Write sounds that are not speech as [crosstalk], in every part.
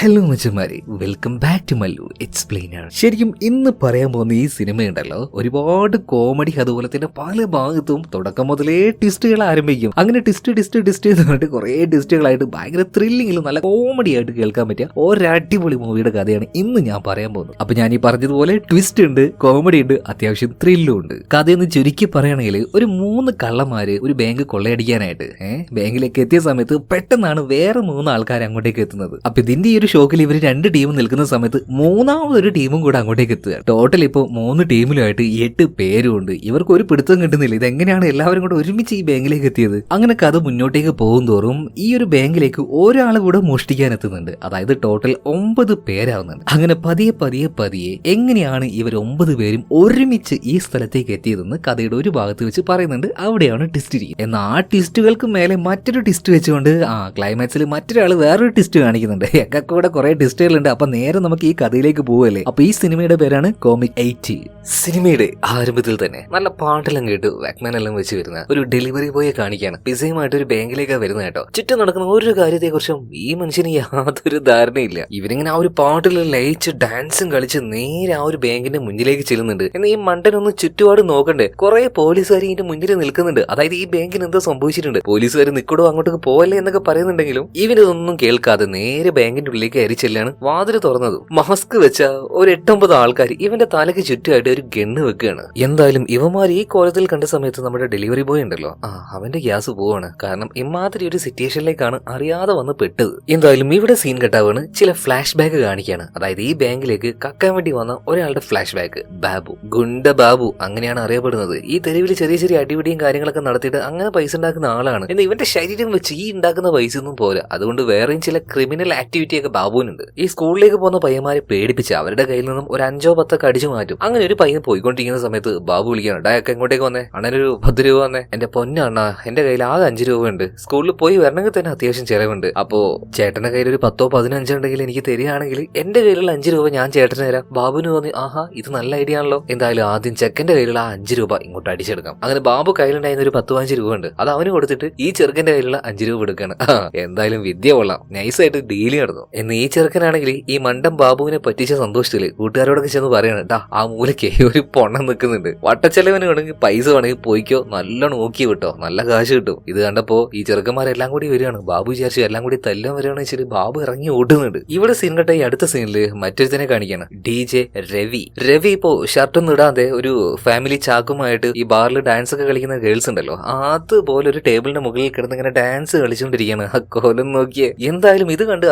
Hello മച്ചന്മാരെ welcome back to Mallu explainer ശരിക്കും ഇന്ന് പറയാൻ പോകുന്ന ഈ സിനിമയുണ്ടല്ലോ ഒരുപാട് കോമഡി അതുപോലെ തന്നെ പല ഭാഗത്തും തുടക്കം മുതലേ ട്വിസ്റ്റുകൾ ആരംഭിക്കും. അങ്ങനെ ട്വിസ്റ്റ് ട്വിസ്റ്റ് ട്വിസ്റ്റ് എന്ന് പറഞ്ഞിട്ട് കുറേ ട്വിസ്റ്റുകളായിട്ട് ഭയങ്കര ത്രില്ലിങ്ങിലും നല്ല കോമഡി ആയിട്ട് കേൾക്കാൻ പറ്റിയ ഒരടിപൊളി മൂവിയുടെ കഥയാണ് ഇന്ന് ഞാൻ പറയാൻ പോകുന്നത്. അപ്പൊ ഞാൻ ഈ പറഞ്ഞതുപോലെ ട്വിസ്റ്റ് ഉണ്ട് കോമഡി ഉണ്ട് അത്യാവശ്യം ത്രില്ലും ഉണ്ട്. കഥയെന്ന് ചുരുക്കി പറയുകയാണെങ്കിൽ ഒരു മൂന്ന് കള്ളന്മാര് ഒരു ബാങ്ക് കൊള്ളയടിക്കാനായിട്ട് ബാങ്കിലേക്ക് എത്തിയ സമയത്ത് പെട്ടെന്നാണ് വേറെ മൂന്ന് ആൾക്കാർ അങ്ങോട്ടേക്ക് എത്തുന്നത്. അപ്പൊ ഇതിന്റെ ഈ ഒരു ഷോക്കിൽ ഇവർ രണ്ട് ടീമും നിൽക്കുന്ന സമയത്ത് മൂന്നാമതൊരു ടീമും കൂടെ അങ്ങോട്ടേക്ക് എത്തുക. ടോട്ടൽ ഇപ്പോൾ മൂന്ന് ടീമിലുമായിട്ട് എട്ട് പേരും ഉണ്ട് ഇവർക്ക് ഒരു പിടുത്തം കിട്ടുന്നില്ല. ഇതെങ്ങനെയാണ് എല്ലാവരും കൂടെ ഒരുമിച്ച് ഈ ബാങ്കിലേക്ക് എത്തിയത്? അങ്ങനെ കഥ മുന്നോട്ടേക്ക് പോകും തോറും ഈ ഒരു ബാങ്കിലേക്ക് ഒരാൾ കൂടെ മോഷ്ടിക്കാൻ എത്തുന്നുണ്ട്. അതായത് ടോട്ടൽ ഒമ്പത് പേരാവുന്നുണ്ട്. അങ്ങനെ പതിയെ പതിയെ പതിയെ എങ്ങനെയാണ് ഇവർ ഒമ്പത് പേരും ഒരുമിച്ച് ഈ സ്ഥലത്തേക്ക് എത്തിയതെന്ന് കഥയുടെ ഒരു ഭാഗത്ത് വെച്ച് പറയുന്നുണ്ട്. അവിടെയാണ് ട്വിസ്റ്റ് എന്നാൽ ആ ട്വിസ്റ്റുകൾക്ക് മേലെ മറ്റൊരു ട്വിസ്റ്റ് വെച്ചുകൊണ്ട് ആ ക്ലൈമാക്സിൽ മറ്റൊരാൾ വേറൊരു ട്വിസ്റ്റ് കാണിക്കുന്നുണ്ട്. ഒക്കെ കൂടെ കുറെ ട്വിസ്റ്റുകളുണ്ട് അപ്പൊ നേരെ നമുക്ക് ഈ കഥയിലേക്ക് പോവല്ലേ? അപ്പൊ ഈ സിനിമയുടെ പേരാണ് കോമിക് എയ്റ്റി സിനിമയുടെ ആരംഭത്തിൽ തന്നെ നല്ല പാട്ടെല്ലാം കേട്ടു വാക്മാൻ എല്ലാം വെച്ച് വരുന്ന ഒരു ഡെലിവറി ബോയെ കാണിക്കാണ്. പിസയുമായിട്ട് ഒരു ബാങ്കിലേക്കാണ് വരുന്നത് കേട്ടോ. ചുറ്റും നടക്കുന്ന ഒരു കാര്യത്തെക്കുറിച്ചും ഈ മനുഷ്യന് യാതൊരു ധാരണയില്ല. ഇവരിങ്ങനെ ആ ഒരു പാട്ടിൽ ലയിച്ച് ഡാൻസും കളിച്ച് നേരെ ആ ഒരു ബാങ്കിന്റെ മുന്നിലേക്ക് ചെല്ലുന്നുണ്ട്. എന്നാൽ ഈ മണ്ടനൊന്ന് ചുറ്റുപാട് നോക്കണ്ടേ? കുറെ പോലീസുകാർ ഇതിന്റെ മുന്നിൽ നിൽക്കുന്നുണ്ട്. അതായത് ഈ ബാങ്കിന് എന്തോ സംഭവിച്ചിട്ടുണ്ട്. പോലീസുകാർ നിൽക്കടോ അങ്ങോട്ടേക്ക് പോവല്ലേ എന്നൊക്കെ പറയുന്നുണ്ടെങ്കിലും ഇവനിതൊന്നും കേൾക്കാതെ നേരെ ബാങ്കിന്റെ ഉള്ളിലേക്ക് കയറി ചെല്ലാണ് വാതിൽ തുറന്നതും. മാസ്ക് വെച്ച ഒരു എട്ടൊമ്പത് ആൾക്കാർ ഇവന്റെ തലയ്ക്ക് ചുറ്റുമായിട്ട് ഒരു ഗണ്ണ് വെക്കുകയാണ്. എന്തായാലും ഇവന്മാർ ഈ കോലത്തിൽ കണ്ട സമയത്ത് നമ്മുടെ ഡെലിവറി ബോയ് ഉണ്ടല്ലോ. ആ അവന്റെ ഗ്യാസ് പോവാണ്. കാരണം ഇമാതിരി ഒരു സിറ്റുവേഷനിലേക്കാണ് അറിയാതെ വന്ന് പെട്ടത്. എന്തായാലും ഇവിടെ സീൻ കെട്ടാവാണ് ചില ഫ്ലാഷ് ബാക്ക് കാണിക്കുകയാണ് അതായത് ഈ ബാങ്കിലേക്ക് കക്കാൻ വേണ്ടി വന്ന ഒരാളുടെ ഫ്ലാഷ് ബാക്ക്. ബാബു. ഗുണ്ട ബാബു. അങ്ങനെയാണ് അറിയപ്പെടുന്നത്. ഈ തെരുവിൽ ചെറിയ ചെറിയ അടിപിടിയും കാര്യങ്ങളൊക്കെ നടത്തിയിട്ട് അങ്ങനെ പൈസ ഉണ്ടാക്കുന്ന ആളാണ്. എന്നാൽ ഇവന്റെ ശരീരം വെച്ച് ഈ ഉണ്ടാക്കുന്ന പൈസ ഒന്നും പോരാ. അതുകൊണ്ട് വേറെയും ചില ക്രിമിനൽ ആക്ടിവിറ്റി ഒക്കെ ബാബുവിനുണ്ട്. ഈ സ്കൂളിലേക്ക് പോകുന്ന പയ്യന്മാരെ പേടിപ്പിച്ച് അവരുടെ കയ്യിൽ നിന്നും ഒരു അഞ്ചോ പത്തൊക്കെ അടിച്ചു മാറ്റും. അങ്ങനെ ഒരു പയ്യൻ പോയിക്കൊണ്ടിരിക്കുന്ന സമയത്ത് ബാബു വിളിക്കാണ് ഡായൊക്കെ എങ്ങോട്ടേക്ക് വന്നേ? അണ്ണനൊരു പത്ത് രൂപ വന്നേ. എന്റെ പൊന്നണ്ണ എന്റെ കയ്യിൽ ആകെ അഞ്ച് രൂപ ഉണ്ട് സ്കൂളിൽ പോയി വരണമെങ്കിൽ തന്നെ അത്യാവശ്യം ചെലവുണ്ട്. അപ്പോ ചേട്ടന്റെ കയ്യിൽ ഒരു പത്തോ പതിനഞ്ചോ ഉണ്ടെങ്കിൽ എനിക്ക് തരികയാണെങ്കിൽ എന്റെ കയ്യിലുള്ള അഞ്ച് രൂപ ഞാൻ ചേട്ടന് തരാം. ബാബുവിന് തോന്നി ആഹാ ഇത് നല്ല ഐഡിയ ആണല്ലോ. എന്തായാലും ആദ്യം ചെക്കന്റെ കയ്യിലുള്ള അഞ്ച് രൂപ ഇങ്ങോട്ട് അടിച്ചെടുക്കാം. അങ്ങനെ ബാബു കയ്യിലുണ്ടായിരുന്ന ഒരു പത്ത് പതിനഞ്ച് രൂപ ഉണ്ട്. അത് അവന് കൊടുത്തിട്ട് ഈ ചെറുക്കന്റെ കയ്യിലുള്ള അഞ്ച് രൂപ എടുക്കാണ് [laughs] എന്തായാലും വിദ്യ കൊള്ളാം. നൈസായിട്ട് ഡീൽ നടന്നു. എന്ന് ഈ ചെറുക്കനാണെങ്കിൽ ഈ മണ്ടം ബാബുവിനെ പറ്റിച്ച സന്തോഷത്തിൽ കൂട്ടുകാരോടൊക്കെ ചെന്ന് പറയാണ് ടാ ആ മൂലയ്ക്ക് ഒരു പൊണ്ണം നിൽക്കുന്നുണ്ട്. വട്ടച്ചെലവിന് വേണമെങ്കിൽ പൈസ വേണമെങ്കിൽ പോയിക്കോ. നല്ല നോക്കി വിട്ടോ. നല്ല കാശ് കിട്ടും. ഇത് കണ്ടപ്പോ ഈ ചെറുക്കന്മാരെല്ലാം കൂടി വരികയാണ്. ബാബു വിചാരിച്ചു എല്ലാം കൂടി തല്ലാൻ വരികയാണെന്ന് വെച്ചിട്ട് ബാബു ഇറങ്ങി ഓടുന്നുണ്ട്. ഇവിടെ സീൻ കണ്ട ഈ അടുത്ത സീനിൽ മറ്റൊരുത്തിനെ കാണിക്കാണ്. D J Ravi. രവി ഇപ്പോ ഷർട്ടൊന്നും ഇടാതെ ഒരു ഫാമിലി ചാക്കുമായിട്ട് ഈ ബാറിൽ ഡാൻസ് ഒക്കെ കളിക്കുന്ന ഗേൾസ് ഉണ്ടല്ലോ. അതുപോലെ ഒരു ടേബിളിന്റെ മുകളിൽ കിടന്ന് ഇങ്ങനെ ഡാൻസ് കളിച്ചുകൊണ്ടിരിക്കുകയാണ് ആ കോലം നോക്കിയേ. എന്തായാലും ഇത് കണ്ട്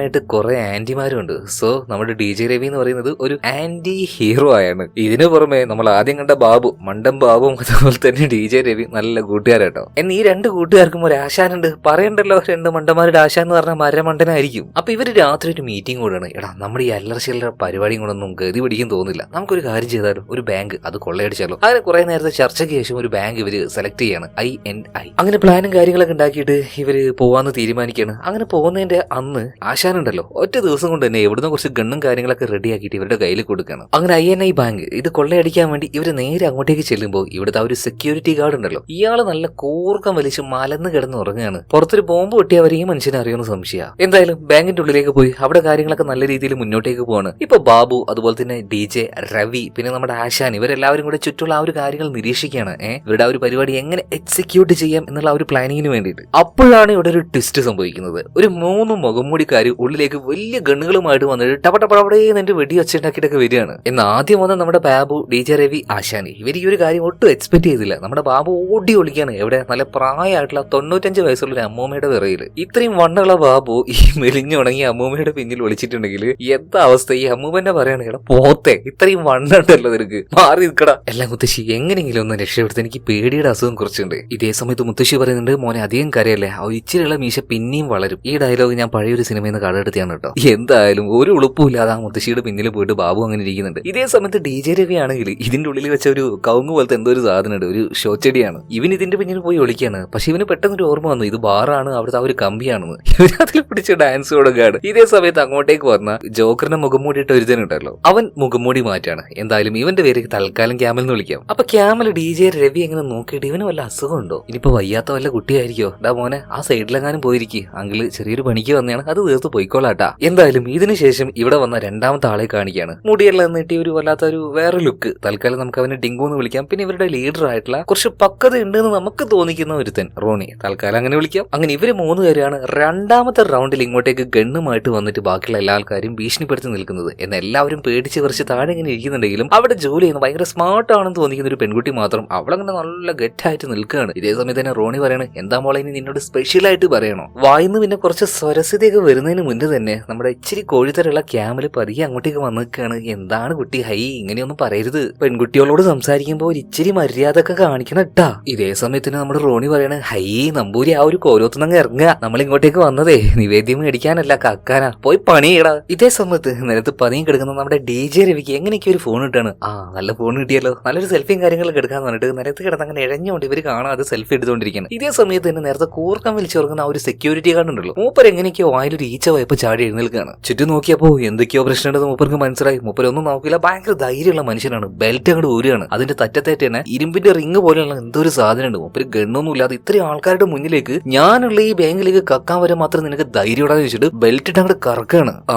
അർമാദിക്കാനായിട്ട് കുറെ ആന്റിമാരുണ്ട് സോ നമ്മുടെ ഡി ജെ രവി എന്ന് പറയുന്നത് ഒരു ആന്റി ഹീറോ ആയാണ്. ഇതിനു പുറമെ നമ്മൾ ആദ്യം കണ്ട ബാബു മണ്ടം ബാബുവും അതുപോലെ തന്നെ ഡി ജെ രവി നല്ല കൂട്ടുകാരാട്ടോ. എന്നാൽ ഈ രണ്ട് കൂട്ടുകാർക്കും ഒരു ആശാനുണ്ട്. പറയണ്ടല്ലോ രണ്ട് മണ്ടന്മാരുടെ ആശാൻ എന്ന് പറഞ്ഞാൽ മരമണ്ടനായിരിക്കും. അപ്പൊ ഇവർ രാത്രി ഒരു മീറ്റിംഗ് കൂടാണ്. എടാ നമ്മുടെ ഈ അല്ലറ ചില്ലറ പരിപാടിയും കൊണ്ടൊന്നും ഗതി പിടിക്കും തോന്നില്ല നമുക്കൊരു കാര്യം ചെയ്താലും ഒരു ബാങ്ക് അത് കൊള്ളയടിച്ചാലോ. അങ്ങനെ കുറെ നേരത്തെ ചർച്ചയ്ക്ക് ശേഷം ഒരു ബാങ്ക് ഇവർ സെലക്ട് ചെയ്യാണ്. I N I. അങ്ങനെ പ്ലാനും കാര്യങ്ങളൊക്കെ ഉണ്ടാക്കിയിട്ട് ഇവർ പോവാന്ന് തീരുമാനിക്കുകയാണ് അങ്ങനെ പോകുന്നതിന്റെ അന്ന് ആശാനുണ്ടല്ലോ ഒറ്റ ദിവസം കൊണ്ട് തന്നെ എവിടുന്ന് കുറച്ച് ഗണ്ണും കാര്യങ്ങളൊക്കെ റെഡിയാക്കിയിട്ട് ഇവരുടെ കയ്യിൽ കൊടുക്കണം. അങ്ങനെ ഐ എൻ ഐ ബാങ്ക് ഇത് കൊള്ളയടിക്കാൻ വേണ്ടി ഇവർ നേരെ അങ്ങോട്ടേക്ക് ചെല്ലുമ്പോൾ ഇവിടുത്തെ ആ ഒരു സെക്യൂരിറ്റി ഗാർഡ് ഉണ്ടല്ലോ. ഇയാൾ നല്ല കൂർക്കം വലിച്ച് മലന്ന് കിടന്ന് ഉറങ്ങുകയാണ് പുറത്തൊരു ബോംബ് പൊട്ടിയവർ ഈ മനുഷ്യനെ അറിയുന്ന സംശയ. എന്തായാലും ബാങ്കിന്റെ ഉള്ളിലേക്ക് പോയി അവിടെ കാര്യങ്ങളൊക്കെ നല്ല രീതിയിൽ മുന്നോട്ടേക്ക് പോവാണ്. ഇപ്പൊ ബാബു അതുപോലെ തന്നെ ഡി ജെ രവി പിന്നെ നമ്മുടെ ആശാൻ ഇവരെല്ലാവരും കൂടെ ചുറ്റുള്ള ആ ഒരു കാര്യങ്ങൾ നിരീക്ഷിക്കുകയാണ്. ഏഹ് ഇവരുടെ ആ ഒരു പരിപാടി എങ്ങനെ എക്സിക്യൂട്ട് ചെയ്യാം എന്നുള്ള ആ ഒരു പ്ലാനിങ്ങിന് വേണ്ടിയിട്ട്. അപ്പോഴാണ് ഇവിടെ ഒരു ട്വിസ്റ്റ് സംഭവിക്കുന്നത്. ഒരു മൂന്ന് മുഖംമൂടിക്കാർ ഉള്ളിലേക്ക് വലിയ ഗണ്ണുകളുമായിട്ട് വന്നിട്ട് ടപടപടപടേ എന്റെ വെടി വെച്ചുണ്ടാക്കിയിട്ടൊക്കെ വരികയാണ്. എന്ന് ആദ്യം വന്ന നമ്മുടെ ബാബു ഡി ജെ രവി ആശാനി ഇവർ ഈ ഒരു കാര്യം ഒട്ടും എക്സ്പെക്ട് ചെയ്തില്ല. നമ്മുടെ ബാബു ഓടി ഒളിക്കാണ് എവിടെ? നല്ല പ്രായമായിട്ടുള്ള തൊണ്ണൂറ്റഞ്ച് വയസ്സുള്ള ഒരു അമ്മൂമ്മയുടെ വിറയിൽ ഇത്രയും വണ്ണുള്ള ബാബു ഈ മെലിഞ്ഞുണങ്ങിയ അമ്മൂമ്മയുടെ പിന്നിൽ ഒളിച്ചിട്ടുണ്ടെങ്കിൽ എന്താ അവസ്ഥ? ഈ അമ്മൂമ്മന്റെ പറയുകയാണെങ്കിൽ പോത്തെ. ഇത്രയും വണ്ണുണ്ടല്ലോ നിനക്ക്. മാറി നിൽക്കടാ. എല്ലാം മുത്തശ്ശി എങ്ങനെയെങ്കിലും ഒന്ന് രക്ഷപ്പെടുത്തി. എനിക്ക് പേടിയുടെ അസുഖം കുറച്ചുണ്ട്. ഇതേ സമയത്ത് മുത്തശ്ശി പറയുന്നുണ്ട് മോനെ അധികം കരയല്ലേ? ആ ഇച്ചിരിയുള്ള മീശ പിന്നെയും വളരും. ഈ ഡയലോഗ് ഞാൻ പഴയൊരു സിനിമയിൽ നിന്ന് കടമെടുത്തിയാണ് കേട്ടോ. എന്തായാലും ഒരു ഉളുപ്പുമില്ലാതെ ആ മുത്തശ്ശിയുടെ പിന്നിൽ പോയിട്ട് ബാബു അങ്ങനെ ഇരിക്കുന്നുണ്ട്. ഇതേ സമയത്ത് ഡി ജെ രവി ആണെങ്കിൽ ഇതിന്റെ ഉള്ളിൽ വെച്ച ഒരു കവുങ്ങ് പോലത്തെ എന്തോ ഒരു സാധനമുണ്ട് ഒരു ഷോച്ചെടിയാണ് ഇവൻ ഇതിന്റെ പിന്നിൽ പോയി ഒളിക്കാണ് പക്ഷെ ഇവന് പെട്ടെന്ന് ഒരു ഓർമ്മ വന്നു ഇത് ബാറാണ് അവിടുത്തെ ആ ഒരു കമ്പിയാണെന്ന്. ഇവൻ അതിൽ പിടിച്ച ഡാൻസ് കൊടുക്കുകയാണ് ഇതേ സമയത്ത് അങ്ങോട്ടേക്ക് വന്ന ജോക്കറിന്റെ മുഖം മൂടിയിട്ട് ഒരുത്തനുണ്ടല്ലോ അവൻ മുഖം മൂടി മാറ്റാണ്. എന്തായാലും ഇവന്റെ പേര് തൽക്കാലം ക്യാമൽ എന്ന് വിളിക്കാം. അപ്പൊ ക്യാമൽ ഡി ജെ രവി എങ്ങനെ നോക്കിയിട്ട് ഇവന് വല്ല അസുഖമുണ്ടോ? ഇനിയിപ്പോ വയ്യാത്ത വല്ല കുട്ടിയായിരിക്കോ? ഡാ മോനെ ആ സൈഡിലെങ്ങാനും പോയിരിക്കും. അങ്കിൾ ചെറിയൊരു പണിക്ക് വന്നതാണ്. അത് തീർത്ത് പൊയ്ക്കോളാട്ടാ. എന്തായാലും ഇതിനുശേഷം ഇവിടെ വന്ന രണ്ടാമത്തെ ആളെ കാണിക്കുകയാണ് മുടിയെല്ലാം നീട്ടി ഒരു വല്ലാത്ത ഒരു വേറെ ലുക്ക്. തൽക്കാലം നമുക്ക് അവനെ ഡിങ്കു എന്ന് വിളിക്കാം. പിന്നെ ഇവരുടെ ലീഡർ ആയിട്ടുള്ള കുറച്ച് പക്വത ഉണ്ട് എന്ന് നമുക്ക് തോന്നിക്കുന്ന ഒരുത്തൻ റോണി. തൽക്കാലം അങ്ങനെ വിളിക്കാം. അങ്ങനെ ഇവർ മൂന്ന് പേരാണ് രണ്ടാമത്തെ റൗണ്ടിൽ ഇങ്ങോട്ടേക്ക് ഗണ്ണുമായിട്ട് വന്നിട്ട് ബാക്കിയുള്ള എല്ലാ ആൾക്കാരും ഭീഷണിപ്പെടുത്തി നിൽക്കുന്നത്. എന്ന് എല്ലാവരും പേടിച്ച് കുറച്ച് താഴെ ഇങ്ങനെ ഇരിക്കുന്നുണ്ടെങ്കിലും അവിടെ ജോലി ചെയ്യുന്ന ഭയങ്കര സ്മാർട്ട് ആണെന്ന് തോന്നിക്കുന്ന ഒരു പെൺകുട്ടി മാത്രം അവളങ്ങനെ നല്ല ഗെറ്റായിട്ട് നിൽക്കുകയാണ്. ഇതേ സമയത്ത് തന്നെ റോണി പറയണ എന്താ മോളെ ഇനി നിന്നോട് സ്പെഷ്യൽ ആയിട്ട് പറയണോ? വായിന്ന് പിന്നെ കുറച്ച് സ്വരസ്യതയൊക്കെ വരുന്നതിന് മുന്നേ തന്നെ നമ്മുടെ ഇച്ചിരി കോഴിത്തരുള്ള ക്യാമിൽ പതിയെ അങ്ങോട്ടേക്ക് വന്നിരിക്കുകയാണ്. എന്താണ് കുട്ടി? ഹൈ ഇങ്ങനെയൊന്നും പറയരുത്. പെൺകുട്ടികളോട് സംസാരിക്കുമ്പോൾ ഇച്ചിരി മര്യാദ ഒക്കെ കാണിക്കണം ഇട്ടാ ഇതേ സമയത്തിന് നമ്മുടെ റോണി പറയണ ഹൈ നമ്പൂരി ആ ഒരു കോലോത്തുനങ്ങ് ഇറങ്ങുക. നമ്മൾ ഇങ്ങോട്ടേക്ക് വന്നതേ നിവേദ്യം മേടിക്കാനല്ല കക്കാനാ. പോയി പണിയിടാ. ഇതേ സമയത്ത് നിലത്ത് പതിയും കിടക്കുന്ന നമ്മുടെ ഡി ജെ രവിക്ക് എങ്ങനെയൊക്കെ ഒരു ഫോൺ കിട്ടാണ് ആ നല്ല ഫോൺ കിട്ടിയല്ലോ. നല്ലൊരു സെൽഫിയും കാര്യങ്ങളൊക്കെ എടുക്കാൻ പറഞ്ഞിട്ട് നിലത്ത് കിടന്ന് അങ്ങനെ ഇഴഞ്ഞുകൊണ്ട് ഇവർ കാണാതെ സെൽഫി എടുത്തുകൊണ്ടിരിക്കുന്നത് ഇതേ സമയത്ത് തന്നെ നേരത്തെ കൂർക്കം വലിച്ചിറങ്ങുന്ന ആ ഒരു സെക്യൂരിറ്റി ഗാർഡ് ഉണ്ടല്ലോ. മൂപ്പർ എങ്ങനെയൊക്കെയോ വായിലൊരു ഈച്ച പോയപ്പോ ചാടി എഴുന്നേൽക്കുകയാണ്. ചുറ്റും നോക്കിയപ്പോ എന്തൊക്കെയോ പ്രശ്നമുണ്ടെന്ന് മൂപ്പർക്ക് മനസ്സിലായി. മൂപ്പരൊന്നും നോക്കില്ല. ഭയങ്കര ധൈര്യമുള്ള മനുഷ്യനാണ്. ബെൽറ്റ് അങ്ങോട്ട് ഊരുകയാണ്. അതിന്റെ തറ്റത്തേറ്റ് തന്നെ ഇരുമ്പിന്റെ റിങ് പോലെയുള്ള എന്തോ ഒരു സാധനമുണ്ട്. മൂപ്പര് ഗണ്ണൊന്നും ഇല്ലാതെ ഇത്രയും ആൾക്കാരുടെ മുന്നിലേക്ക് ഞാനുള്ള ഈ ബാങ്കിലേക്ക് കക്കാൻ വരെ മാത്രം നിനക്ക് ധൈര്യം ഇടാന്ന് വെച്ചിട്ട് ബെൽറ്റ് ഇട്ട് അങ്ങോട്ട് കറക്കാണ് ആ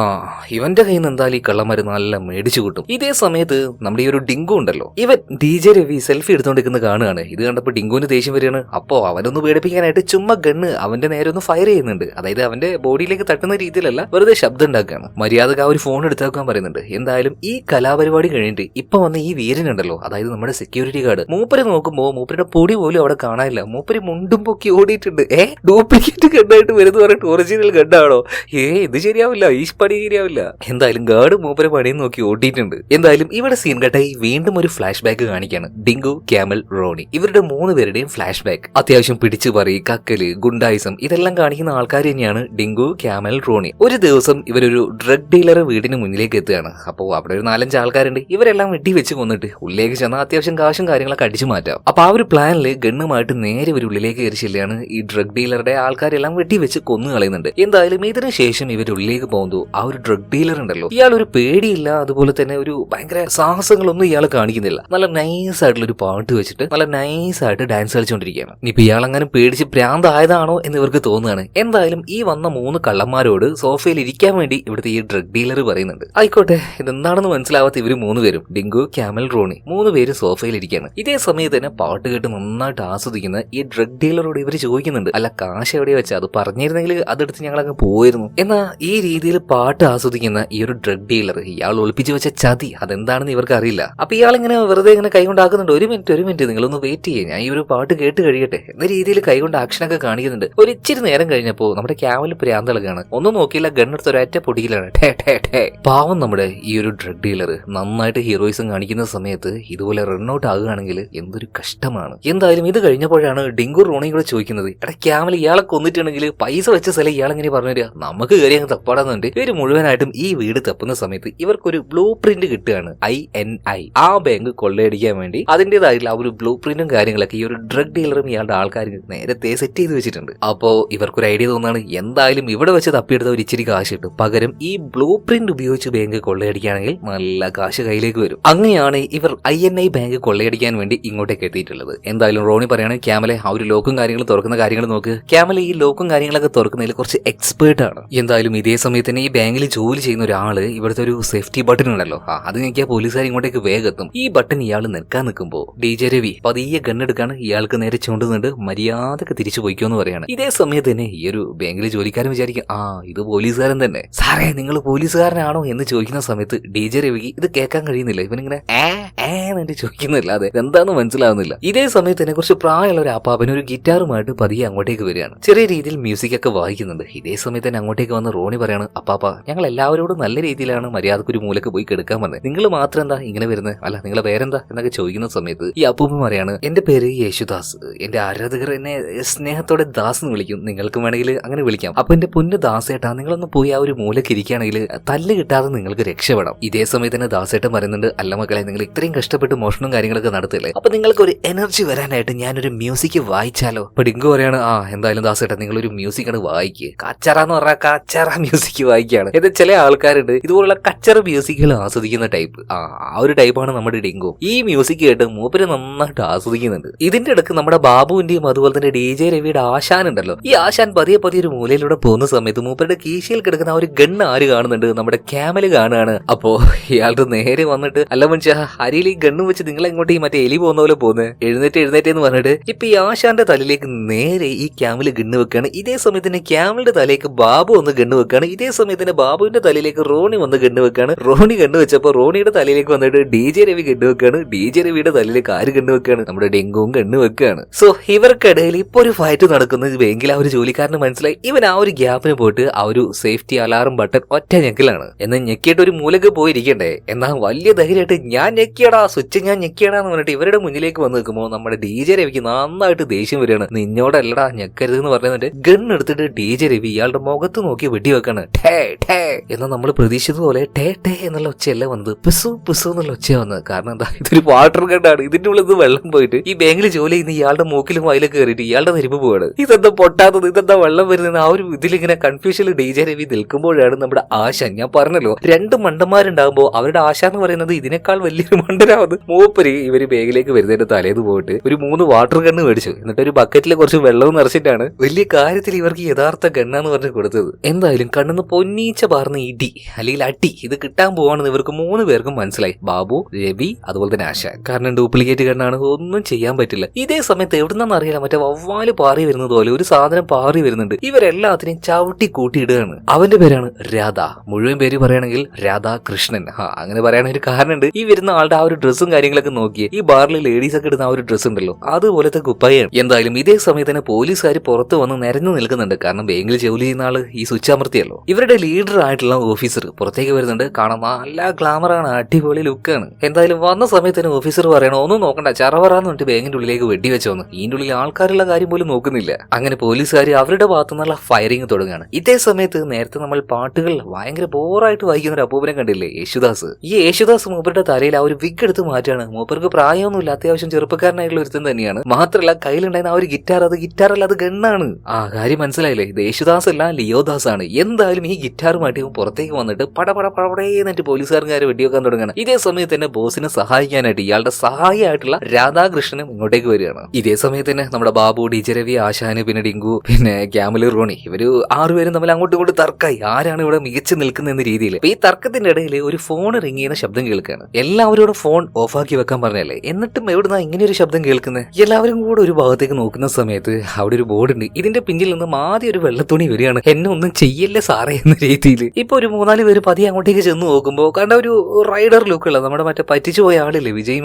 ഇവന്റെ കയ്യിൽ നിന്ന് എന്തായാലും ഈ കള്ളന്മാര് നല്ല മേടിച്ചു കിട്ടും. ഇതേ സമയത്ത് നമ്മുടെ ഈ ഒരു ഡിങ്കു ഉണ്ടല്ലോ. ഇവൻ ഡി ജെ രവി സെൽഫി എടുത്തോണ്ടിരിക്കുന്ന കാണുകയാണ്. ഇത് കണ്ടപ്പോ ഡിങ്കുവിന് ദേഷ്യം വരികയാണ്. അപ്പോ അവനൊന്ന് പേടിപ്പിക്കാനായിട്ട് ചുമ്മാ ഗണ്ണ് അവന്റെ നേരെ ഒന്ന് ഫയർ ചെയ്യുന്നുണ്ട്. അതായത് അവന്റെ ബോഡിയിലേക്ക് തട്ടുന്ന രീതിയിലല്ല വെറുതെ ശബ്ദം ഉണ്ടാക്കുകയാണ്. മര്യാദയ്ക്ക് ആ ഒരു ഫോൺ എടുത്താക്കാൻ പറയുന്നുണ്ട്. എന്തായാലും ഈ കലാപരിപാടി കഴിഞ്ഞിട്ട് ഇപ്പൊ വന്ന ഈ വീരനുണ്ടല്ലോ അതായത് നമ്മുടെ സെക്യൂരിറ്റി ഗാർഡ് മൂപ്പര് നോക്കുമ്പോ മൂപ്പരുടെ പൊടി പോലും അവിടെ കാണാനില്ല. മൂപ്പര് മുണ്ടും പൊക്കി ഓടിയിട്ടുണ്ട്. ഏ? ഡ്യൂപ്ലിക്കേറ്റ് ഗഡായിട്ട് വരുന്ന പറഞ്ഞിട്ട് ഒറിജിനൽ ഗഡാണോ ഏ ഇത് ശരിയാവില്ല. ഈ പണി ശരിയാവില്ല. എന്തായാലും ഗാർഡ് മൂപ്പരെ പണിയും നോക്കി ഓടിയിട്ടുണ്ട്. എന്തായാലും ഇവിടെ സീൻ കട്ടായി വീണ്ടും ഒരു flash back കാണിക്കാണ്. Dinku camel Ronnie. ഇവരുടെ മൂന്ന് പേരുടെയും ഫ്ലാഷ് ബാക്ക് അത്യാവശ്യം പിടിച്ചു പറി കക്കൽ ഗുണ്ടായിസം ഇതെല്ലാം കാണിക്കുന്ന ആൾക്കാർ തന്നെയാണ് ഡിങ്കു ക്യാമൽ റോണി ഒരു ദിവസം ഇവരൊരു ഡ്രഗ് ഡീലർ വീടിന് മുന്നിലേക്ക് എത്തുകയാണ്. അപ്പോൾ അവിടെ ഒരു നാലഞ്ച് ആൾക്കാരുണ്ട്. ഇവരെല്ലാം വെട്ടി വെച്ച് കൊന്നിട്ട് ഉള്ളിലേക്ക് ചെന്നാൽ അത്യാവശ്യം കാശും കാര്യങ്ങളൊക്കെ അടിച്ചു മാറ്റാം. അപ്പൊ ആ ഒരു പ്ലാനിൽ ഗണ്ണുമായിട്ട് നേരെ ഒരു ഉള്ളിലേക്ക് കയറി ചെല്ലുകയാണ്. ഈ ഡ്രഗ് ഡീലറുടെ ആൾക്കാരെല്ലാം വെട്ടി വെച്ച് കൊന്നു കളയുന്നുണ്ട്. എന്തായാലും ഇതിനു ശേഷം ഇവർ ഉള്ളിലേക്ക് പോകുമ്പോൾ ആ ഒരു ഡ്രഗ് ഡീലർ ഉണ്ടല്ലോ. ഇയാൾ ഒരു പേടിയില്ല. അതുപോലെ തന്നെ ഒരു ഭയങ്കര സാഹസങ്ങളൊന്നും ഇയാൾ കാണിക്കുന്നില്ല. നല്ല നൈസ് ആയിട്ടുള്ള ഒരു പാട്ട് വെച്ചിട്ട് നല്ല നൈസ് ആയിട്ട് ഡാൻസ് കളിച്ചുകൊണ്ടിരിക്കുകയാണ് ഇനിയിപ്പോൾ ഇയാൾ അങ്ങനെ പേടിച്ച് ഭ്രാന്തായതാണോ എന്ന് ഇവർക്ക് തോന്നുകയാണ്. എന്തായാലും ഈ വന്ന മൂന്ന് കള്ളന്മാരോട് സോഫയിൽ ഇരിക്കാൻ വേണ്ടി ഇവിടുത്തെ ഈ ഡ്രഗ് ഡീലർ പറയുന്നുണ്ട്. ആയിക്കോട്ടെ ഇതെന്താണെന്ന് മനസ്സിലാവാത്ത ഇവർ മൂന്ന് പേരും ഡിങ്കു ക്യാമൽ റോണി മൂന്ന് പേര് സോഫയിൽ ഇരിക്കുകയാണ്. ഇതേ സമയത്ത് തന്നെ പാട്ട് കേട്ട് നന്നായിട്ട് ആസ്വദിക്കുന്ന ഈ ഡ്രഗ് ഡീലറോട് ഇവർ ചോദിക്കുന്നുണ്ട്. അല്ല കാശ് എവിടെ വെച്ചാൽ അത് പറഞ്ഞിരുന്നെങ്കിൽ അതെടുത്ത് ഞങ്ങൾ അങ്ങ് പോയിരുന്നു എന്നാ ഈ രീതിയിൽ പാട്ട് ആസ്വദിക്കുന്ന ഈ ഒരു ഡ്രഗ് ഡീലർ ഇയാൾ ഒളിപ്പിച്ചു വെച്ച ചതി അതെന്താണെന്ന് ഇവർക്ക് അറിയില്ല. അപ്പൊ ഇയാൾ ഇങ്ങനെ വെറുതെ ഇങ്ങനെ കൈകൊണ്ടാക്കുന്നുണ്ട് ഒരു മിനിറ്റ് ഒരു മിനിറ്റ് നിങ്ങളൊന്ന് വെയിറ്റ് ചെയ്യേ. ഞാൻ ഈ ഒരു പാട്ട് കേട്ട് കഴിയട്ടെ. എന്ന രീതിയിൽ കൈകൊണ്ട് ആക്ഷനൊക്കെ കാണിക്കുന്നുണ്ട്. ഒരു ഇച്ചിരി നേരം കഴിഞ്ഞപ്പോൾ നമ്മുടെ ക്യാമൽ പ്രാന്തളകാണ്. ഒന്നും നോക്കിയില്ല ഗണ്ണെടുത്ത് ഒരൊറ്റ പൊടിയിലാണ്. ടേ ടേ ടേ പാവം നമ്മുടെ ഈ ഒരു ഡ്രഗ് ഡീലർ നന്നായിട്ട് ഹീറോയിസം കാണിക്കുന്ന സമയത്ത് ഇതുപോലെ റൺ ഔട്ട് ആകുകയാണെങ്കിൽ എന്തൊരു കഷ്ടമാണ്. എന്തായാലും ഇത് കഴിഞ്ഞപ്പോഴാണ് ഡിങ്കു റോണി കൂടെ ചോദിക്കുന്നത് എടാ ക്യാമൽ ഇയാളെ കൊന്നിട്ടുണ്ടെങ്കിൽ പൈസ വെച്ച സ്ഥലം ഇയാൾ എങ്ങനെ പറഞ്ഞു തരിക നമുക്ക് കയറി അങ്ങ് തപ്പാടാന്നുണ്ട്. ഇവർ മുഴുവനായിട്ടും ഈ വീട് തപ്പുന്ന സമയത്ത് ഇവർക്കൊരു ബ്ലൂ പ്രിന്റ് കിട്ടുകയാണ് ഐ എൻ ഐ ആ ബാങ്ക് കൊള്ളയടിക്കാൻ വേണ്ടി അതിന്റെതായിട്ടുള്ള ആ ഒരു ബ്ലൂ പ്രിന്റും കാര്യങ്ങളൊക്കെ ഈ ഒരു ഡ്രഗ് ഡീലറും ഇയാളുടെ ആൾക്കാർ നേരത്തെ സെറ്റ് ചെയ്ത് വെച്ചിട്ടുണ്ട്. അപ്പോൾ ഇവർക്കൊരു ഐഡിയ തോന്നാണ് എന്തായാലും ഇവിടെ വെച്ച് തപ്പിയെടുത്ത ഒരു ഇച്ചിരി കാശ് കിട്ടും പകരം ഈ ബ്ലൂ പ്രിന്റ് ഉപയോഗിച്ച് ബാങ്ക് കൊള്ളയടിക്കുകയാണെങ്കിൽ നല്ല കാശ് കയ്യിലേക്ക് വരും. അങ്ങനെയാണ് ഇവർ ഐ എൻ ഐ ബാങ്ക് കൊള്ളയടിക്കാൻ വേണ്ടി ഇങ്ങോട്ടേക്ക് എത്തിയിട്ടുള്ളത്. എന്തായാലും റോണി പറയാണ് ക്യാമലെ ആ ഒരു ലോക്കും കാര്യങ്ങളും തുറക്കുന്ന കാര്യങ്ങൾ നോക്ക്. ക്യാമല ഈ ലോക്കും കാര്യങ്ങളൊക്കെ തുറക്കുന്നതിൽ കുറച്ച് എക്സ്പേർട്ട് ആണ്. എന്തായാലും ഇതേ സമയത്ത് തന്നെ ഈ ബാങ്കിൽ ജോലി ചെയ്യുന്ന ഒരാൾ ഇവിടുത്തെ ഒരു സേഫ്റ്റി ബട്ടൺ ഉണ്ടല്ലോ. ആ അത് നോക്കിയാൽ പോലീസുകാർ ഇങ്ങോട്ടേക്ക് വേഗത്തും ഈ ബട്ടൺ ഇയാൾ നിൽക്കാൻ നിൽക്കുമ്പോൾ ഡി ജെ രവി പതിയെ ഗണ്ണെടുക്കാണ് ഇയാൾക്ക് നേരെ ചൂണ്ടുന്നുണ്ട്. മര്യാദയ്ക്ക് തിരിച്ചു പോയിക്കോ എന്ന് പറയാണ്. ഇതേ സമയത്ത് തന്നെ ഈ ഒരു ബാങ്കിലെ ജോലിക്കാരൻ വിചാരിക്കും ആ ഇത് പോലീസുകാരൻ തന്നെ. സാറേ നിങ്ങൾ പോലീസുകാരനാണോ എന്ന് ചോദിക്കുന്ന സമയത്ത് ഡി ജെ രവിക്ക് ഇത് കേൾക്കാൻ കഴിയുന്നില്ല. ഇവനിങ്ങനെ ഏ ഏ ചോദിക്കുന്നില്ല അതെ എന്താന്ന് മനസ്സിലാവുന്നില്ല. ഇതേ സമയത്ത് തന്നെ കുറച്ച് പ്രായമുള്ള ഒരു അപ്പാപ്പൻ ഒരു ഗിറ്റാറുമായിട്ട് പതിയെ അങ്ങോട്ടേക്ക് വരികയാണ്. ചെറിയ രീതിയിൽ മ്യൂസിക് ഒക്കെ വായിക്കുന്നുണ്ട്. ഇതേ സമയത്ത് തന്നെ അങ്ങോട്ടേക്ക് വന്ന റോണി പറയാണ് അപ്പാപ്പ ഞങ്ങൾ എല്ലാവരോടും നല്ല രീതിയിലാണ് മര്യാദയ്ക്ക് ഒരു മൂലക്ക് പോയി കെടുക്കാൻ വന്നത് നിങ്ങൾ മാത്രം എന്താ ഇങ്ങനെ വരുന്നത് അല്ല നിങ്ങളെ പേരെന്താ? എന്നൊക്കെ ചോദിക്കുന്ന സമയത്ത് ഈ അപ്പൂപ്പൻ പറയാണ് എന്റെ പേര് യേശുദാസ്. എന്റെ ആരാധകർ എന്നെ സ്നേഹത്തോടെ ദാസ് എന്ന് വിളിക്കും. നിങ്ങൾക്ക് വേണമെങ്കിൽ അങ്ങനെ വിളിക്കാം. അപ്പൊ എന്റെ പൊന്ന് ദാസേട്ടാ നിങ്ങളൊന്ന് പോയി ആ ഒരു മൂലക്ക് ഇരിക്കുകയാണെങ്കിൽ തല്ല് കിട്ടാതെ നിങ്ങൾക്ക് രക്ഷപ്പെടാം. ഇതേ സമയത്ത് തന്നെ ദാസേട്ടൻ പറയുന്നുണ്ട് അല്ല മക്കളെ നിങ്ങൾ ഇത്രയും കഷ്ടപ്പെട്ട് മോഷണവും മോഷണം കാര്യങ്ങളൊക്കെ നടത്തില്ലേ? അപ്പൊ നിങ്ങൾക്ക് ഒരു എനർജി വരാനായിട്ട് ഞാനൊരു മ്യൂസിക് വായിച്ചാലോ? അപ്പൊ ഡിങ്കു പറയാണ് ആ എന്തായാലും ദാസേട്ടാ നിങ്ങൾ ഒരു മ്യൂസിക് ആണ് വായിക്കുക കച്ചറ എന്ന് പറഞ്ഞാൽ കച്ചറ മ്യൂസിക് വായിക്കുകയാണ് ഇത് ചില ആൾക്കാരുണ്ട് ഇതുപോലുള്ള കച്ചറ മ്യൂസിക്കുകൾ ആസ്വദിക്കുന്ന ടൈപ്പ്. ആ ആ ഒരു ടൈപ്പാണ് നമ്മുടെ ഡിങ്കു. ഈ മ്യൂസിക് കേട്ട് മൂപ്പര് നന്നായിട്ട് ആസ്വദിക്കുന്നുണ്ട്. ഇതിന്റെ അടുക്ക് നമ്മുടെ ബാബുവിന്റെയും അതുപോലെ തന്നെ ഡി ജെ രവിയുടെ ആശാൻ ഉണ്ടല്ലോ. ഈ ആശാൻ പതിയെ പതിയെ ഒരു മൂലയിലൂടെ പോകുന്ന സമയത്ത് മൂപ്പരുടെ കീശയിൽ കിടക്കുന്ന ആ ഒരു ഗണ്ണ് ആര് കാണുന്നുണ്ട്? നമ്മുടെ ക്യാമൽ കാണുകയാണ് അപ്പോ ഇയാളുടെ നേരെ വന്നിട്ട് അല്ല മനുഷ്യ അരിയിൽ ഈ ഗണ്ണും വെച്ച് നിങ്ങൾ എങ്ങോട്ട് ഈ മറ്റേ എലി പോകുന്ന പോലെ പോകുന്നത് എഴുന്നേറ്റ് എഴുന്നേറ്റ് എന്ന് പറഞ്ഞിട്ട് ഇപ്പൊ ഈ ആശാന്റെ തലയിലേക്ക് നേരെ ഈ ക്യാമൽ ഗണ്ണ് വെക്കാണ്. ഇതേ സമയത്ത് തന്നെ ക്യാമലിന്റെ തലയിലേക്ക് ബാബു ഒന്ന് ഗണ്ണ് വെക്കാണ്. ഇതേ സമയത്ത് തന്നെ ബാബുവിന്റെ തലയിലേക്ക് റോണി വന്ന് ഗണ്ണ് വെക്കാണ്. റോണി ഗണ്ണ് വെച്ചപ്പോ റോണിയുടെ തലയിലേക്ക് വന്നിട്ട് ഡി ജെ രവി ഗണ്ണ് വെക്കാണ്. ഡി ജെ രവിയുടെ തലയിലേക്ക് ആര് ഗണ്ണ് വെക്കാണ്? നമ്മുടെ ഡെങ്കുവും ഗണ്ണ് വെക്കുകയാണ് സോ ഇവർക്കിടയിൽ ഇപ്പൊ ഒരു ഫൈറ്റ് നടക്കുന്നത് എങ്കിൽ ആ ഒരു ജോലിക്കാരന് മനസ്സിലായി. ഇവൻ ആ ഒരു ഗ്യാപ്പിന് പോയിട്ട് ഒരു സേഫ്റ്റി അലാറം ബട്ടൺ ഒറ്റ ഞെക്കിലാണ്. എന്ന് ഞെക്കിയിട്ട് ഒരു മൂലക്ക് പോയിരിക്കണ്ടേ? എന്നാ വലിയ ധൈര്യമായിട്ട് ഞാൻ ഞെക്കിയടാ സ്വിച്ച് ഞാൻ ഞെക്കിയടാ എന്ന് പറഞ്ഞിട്ട് ഇവരുടെ മുന്നിലേക്ക് വന്ന് നിൽക്കുമ്പോൾ നമ്മുടെ ഡി ജെ രവിക്ക് നന്നായിട്ട് ദേഷ്യം വരികയാണ്. നിന്നോടല്ലടാ ഞെക്കരുത് എന്ന് പറഞ്ഞിട്ട് ഗൺ എടുത്തിട്ട് ഡി ജെ രവി ഇയാളുടെ മുഖത്ത് നോക്കി വെടിവെക്കാണ്. ടേ ടേ എന്നാൽ നമ്മൾ പ്രതീക്ഷിച്ചതുപോലെ ടേ ടേ എന്നുള്ള ഒച്ചയല്ല വന്നത്. പിസു പിസു എന്നുള്ള ഒച്ചയാണ് വന്നത്. കാരണം എന്താ ഇതൊരു വാട്ടർ ഗണ്ണാണ് ഇതിന്റെ ഉള്ളിൽ വെള്ളം പോയിട്ട് ഈ ബാങ്കിൽ ജോലി ചെയ്യുന്ന ഇയാളുടെ മൂക്കിലും വായിലൊക്കെ കയറിയിട്ട് ഇയാളുടെ നെരുപ്പ് പോവാണ്. ഇതെന്താ പൊട്ടാത്തത്? ഇതെന്താ വെള്ളം വരുന്നത് ആ ഒരു ഇതിലിങ്ങനെ കൺഫ്യൂഷനിൽ ഡി ജെ രവി നിൽക്കുമ്പോഴാണ് നമ്മുടെ ആശ. ഞാൻ പറഞ്ഞല്ലോ രണ്ട് മണ്ടന്മാരുണ്ടാകുമ്പോൾ അവരുടെ ആശ എന്ന് പറയുന്നത് ഇതിനേക്കാൾ വലിയൊരു മണ്ടനാവുന്നത് മൂപ്പര് ഇവർ ബാഗിലേക്ക് വരുന്നതിന്റെ തലേന്ന് പോയിട്ട് ഒരു മൂന്ന് വാട്ടർ ഗണ്ണ് മേടിച്ചു. എന്നിട്ട് ഒരു ബക്കറ്റിൽ കുറച്ച് വെള്ളവും നിറച്ചിട്ടാണ് വലിയ കാര്യത്തിൽ ഇവർക്ക് യഥാർത്ഥ ഗണ്ണാന്ന് പറഞ്ഞ് കൊടുത്തത്. എന്തായാലും കണ്ണെന്ന് പൊന്നീച്ച പാർന്ന ഇടി അല്ലെങ്കിൽ അടി ഇത് കിട്ടാൻ പോവാണെന്ന് ഇവർക്ക് മൂന്ന് പേർക്കും മനസ്സിലായി. ബാബു രവി അതുപോലെ തന്നെ ആശ. കാരണം ഡ്യൂപ്ലിക്കേറ്റ് ഗണ്ണാണ് ഒന്നും ചെയ്യാൻ പറ്റില്ല. ഇതേ സമയത്ത് എവിടുന്നാന്ന് അറിയില്ല മറ്റേ വവ്വാൽ പാറി വരുന്നത് പോലെ ഒരു സാധനം പാറി വരുന്നുണ്ട്. ഇവരെല്ലാത്തിനെയും ചവിട്ടി കൂട്ടിയിടുകയാണ്. അവന്റെ പേരാണ് രാധ. മുഴുവൻ പേര് പറയുകയാണെങ്കിൽ രാധാകൃഷ്ണൻ ആ അങ്ങനെ പറയാൻ ഒരു കാരണമുണ്ട്. ഈ വരുന്ന ആളുടെ ആ ഒരു ഡ്രസ്സും കാര്യങ്ങളൊക്കെ നോക്കിയേ ഈ ബാറിൽ ലേഡീസ് ഒക്കെ ഇടുന്ന ആ ഒരു ഡ്രസ്സ് ഉണ്ടല്ലോ അതുപോലത്തെ കുപ്പായാണ് എന്തായാലും ഇതേ സമയത്ത് തന്നെ പോലീസുകാർ പുറത്ത് വന്ന് നിരന്നു നിൽക്കുന്നുണ്ട്. കാരണം ബാങ്കിൽ ജോലി ചെയ്യുന്ന ആൾ ഈ സ്വിച്ച് അമർത്തിയല്ലോ. ഇവരുടെ ലീഡർ ആയിട്ടുള്ള ഓഫീസർ പുറത്തേക്ക് വരുന്നുണ്ട്. കാണാൻ നല്ല ഗ്ലാമറാണ് അടിപൊളി ലുക്കാണ് എന്തായാലും വന്ന സമയത്ത് തന്നെ ഓഫീസർ പറയണോ ഒന്നും നോക്കണ്ട ചറവറാന്ന് പറഞ്ഞിട്ട് ബാങ്കിന്റെ ഉള്ളിലേക്ക് വെടിവെച്ചോന്ന് ഇതിന്റെ ഉള്ളിൽ ആൾക്കാരുള്ള കാര്യം പോലും നോക്കുന്നില്ല. അങ്ങനെ പോലീസുകാർ അവരുടെ ഭാഗത്തു നിന്നുള്ള ഫയറിംഗ് തുടങ്ങുകയാണ്. ഇതേ സമയത്ത് നേരത്തെ നമ്മൾ പാട്ടുകൾ ഭയങ്കര ബോറായിട്ട് വായിക്കുന്ന ഒരു അപ്പൂപ്പനെ കണ്ടില്ലേ യേശുദാസ്. ഈ യേശുദാസ് മൂപ്പരുടെ തലയിൽ ആ ഒരു വിഗ് എടുത്ത് മാറ്റാണ് മൂപ്പർക്ക് പ്രായമൊന്നുമില്ല അത്യാവശ്യം ചെറുപ്പക്കാരനായിട്ടുള്ള ഒരുത്തൻ തന്നെയാണ്. മാത്രമല്ല കയ്യിലുണ്ടായിരുന്ന ആ ഒരു ഗിറ്റാർ അത് ഗിറ്റാർ അല്ല അത് ഗണ്ണാണ്. ആ കാര്യം മനസ്സിലായില്ലേ? ഇത് യേശുദാസ് അല്ല ലിയോദാസ് ആണ് എന്തായാലും ഈ ഗിറ്റാറുമായിട്ട് പുറത്തേക്ക് വന്നിട്ട് പട പട പടപടേന്നിട്ട് പോലീസുകാരൻകാരെ വെടിവെക്കാൻ തുടങ്ങണം ഇതേ സമയത്ത് തന്നെ ബോസിനെ സഹായിക്കാനായിട്ട് ഇയാളുടെ സഹായിയായിട്ടുള്ള രാധാകൃഷ്ണനും ഇങ്ങോട്ടേക്ക് വരികയാണ്. ഇതേ സമയത്ത് തന്നെ നമ്മുടെ ബാബു ഡിജരവി ആശാന് പിന്നെ ഡിങ്കു പിന്നെ ക്യാമലി റോണി. ഇവർ ആറുപേരും തമ്മിൽ അങ്ങോട്ടും ഇങ്ങോട്ടും തർക്കമായി ആരാണ് ഇവിടെ മികച്ചു നിൽക്കുന്ന എന്ന രീതിയിൽ ഈ തർക്കത്തിന്റെ ഇടയിൽ ഒരു ഫോൺ റിംഗ് ചെയ്യുന്ന ശബ്ദം കേൾക്കുകയാണ്. എല്ലാവരോടും ഫോൺ ഓഫാക്കി വെക്കാൻ പറഞ്ഞല്ലേ? എന്നിട്ടും എവിടുന്നാ ഇങ്ങനെ ഒരു ശബ്ദം കേൾക്കുന്നത് എല്ലാവരും കൂടെ ഒരു ഭാഗത്തേക്ക് നോക്കുന്ന സമയത്ത് അവിടെ ഒരു ബോർഡ് ഉണ്ട്. ഇതിന്റെ പിന്നിൽ നിന്ന് ആദ്യം ഒരു വെള്ളത്തുണി വരികയാണ്. എന്നെ ഒന്നും ചെയ്യല്ലേ സാറേ? എന്ന രീതിയിൽ. ഇപ്പൊ ഒരു മൂന്നാൽ പേര് പതിയെ അങ്ങോട്ടേക്ക് ചെന്ന് നോക്കുമ്പോൾ കണ്ട ഒരു റൈഡർ ലുക്കുള്ള നമ്മുടെ മറ്റേ പറ്റിച്ചു പോയ ആളില്ലേ വിജയ്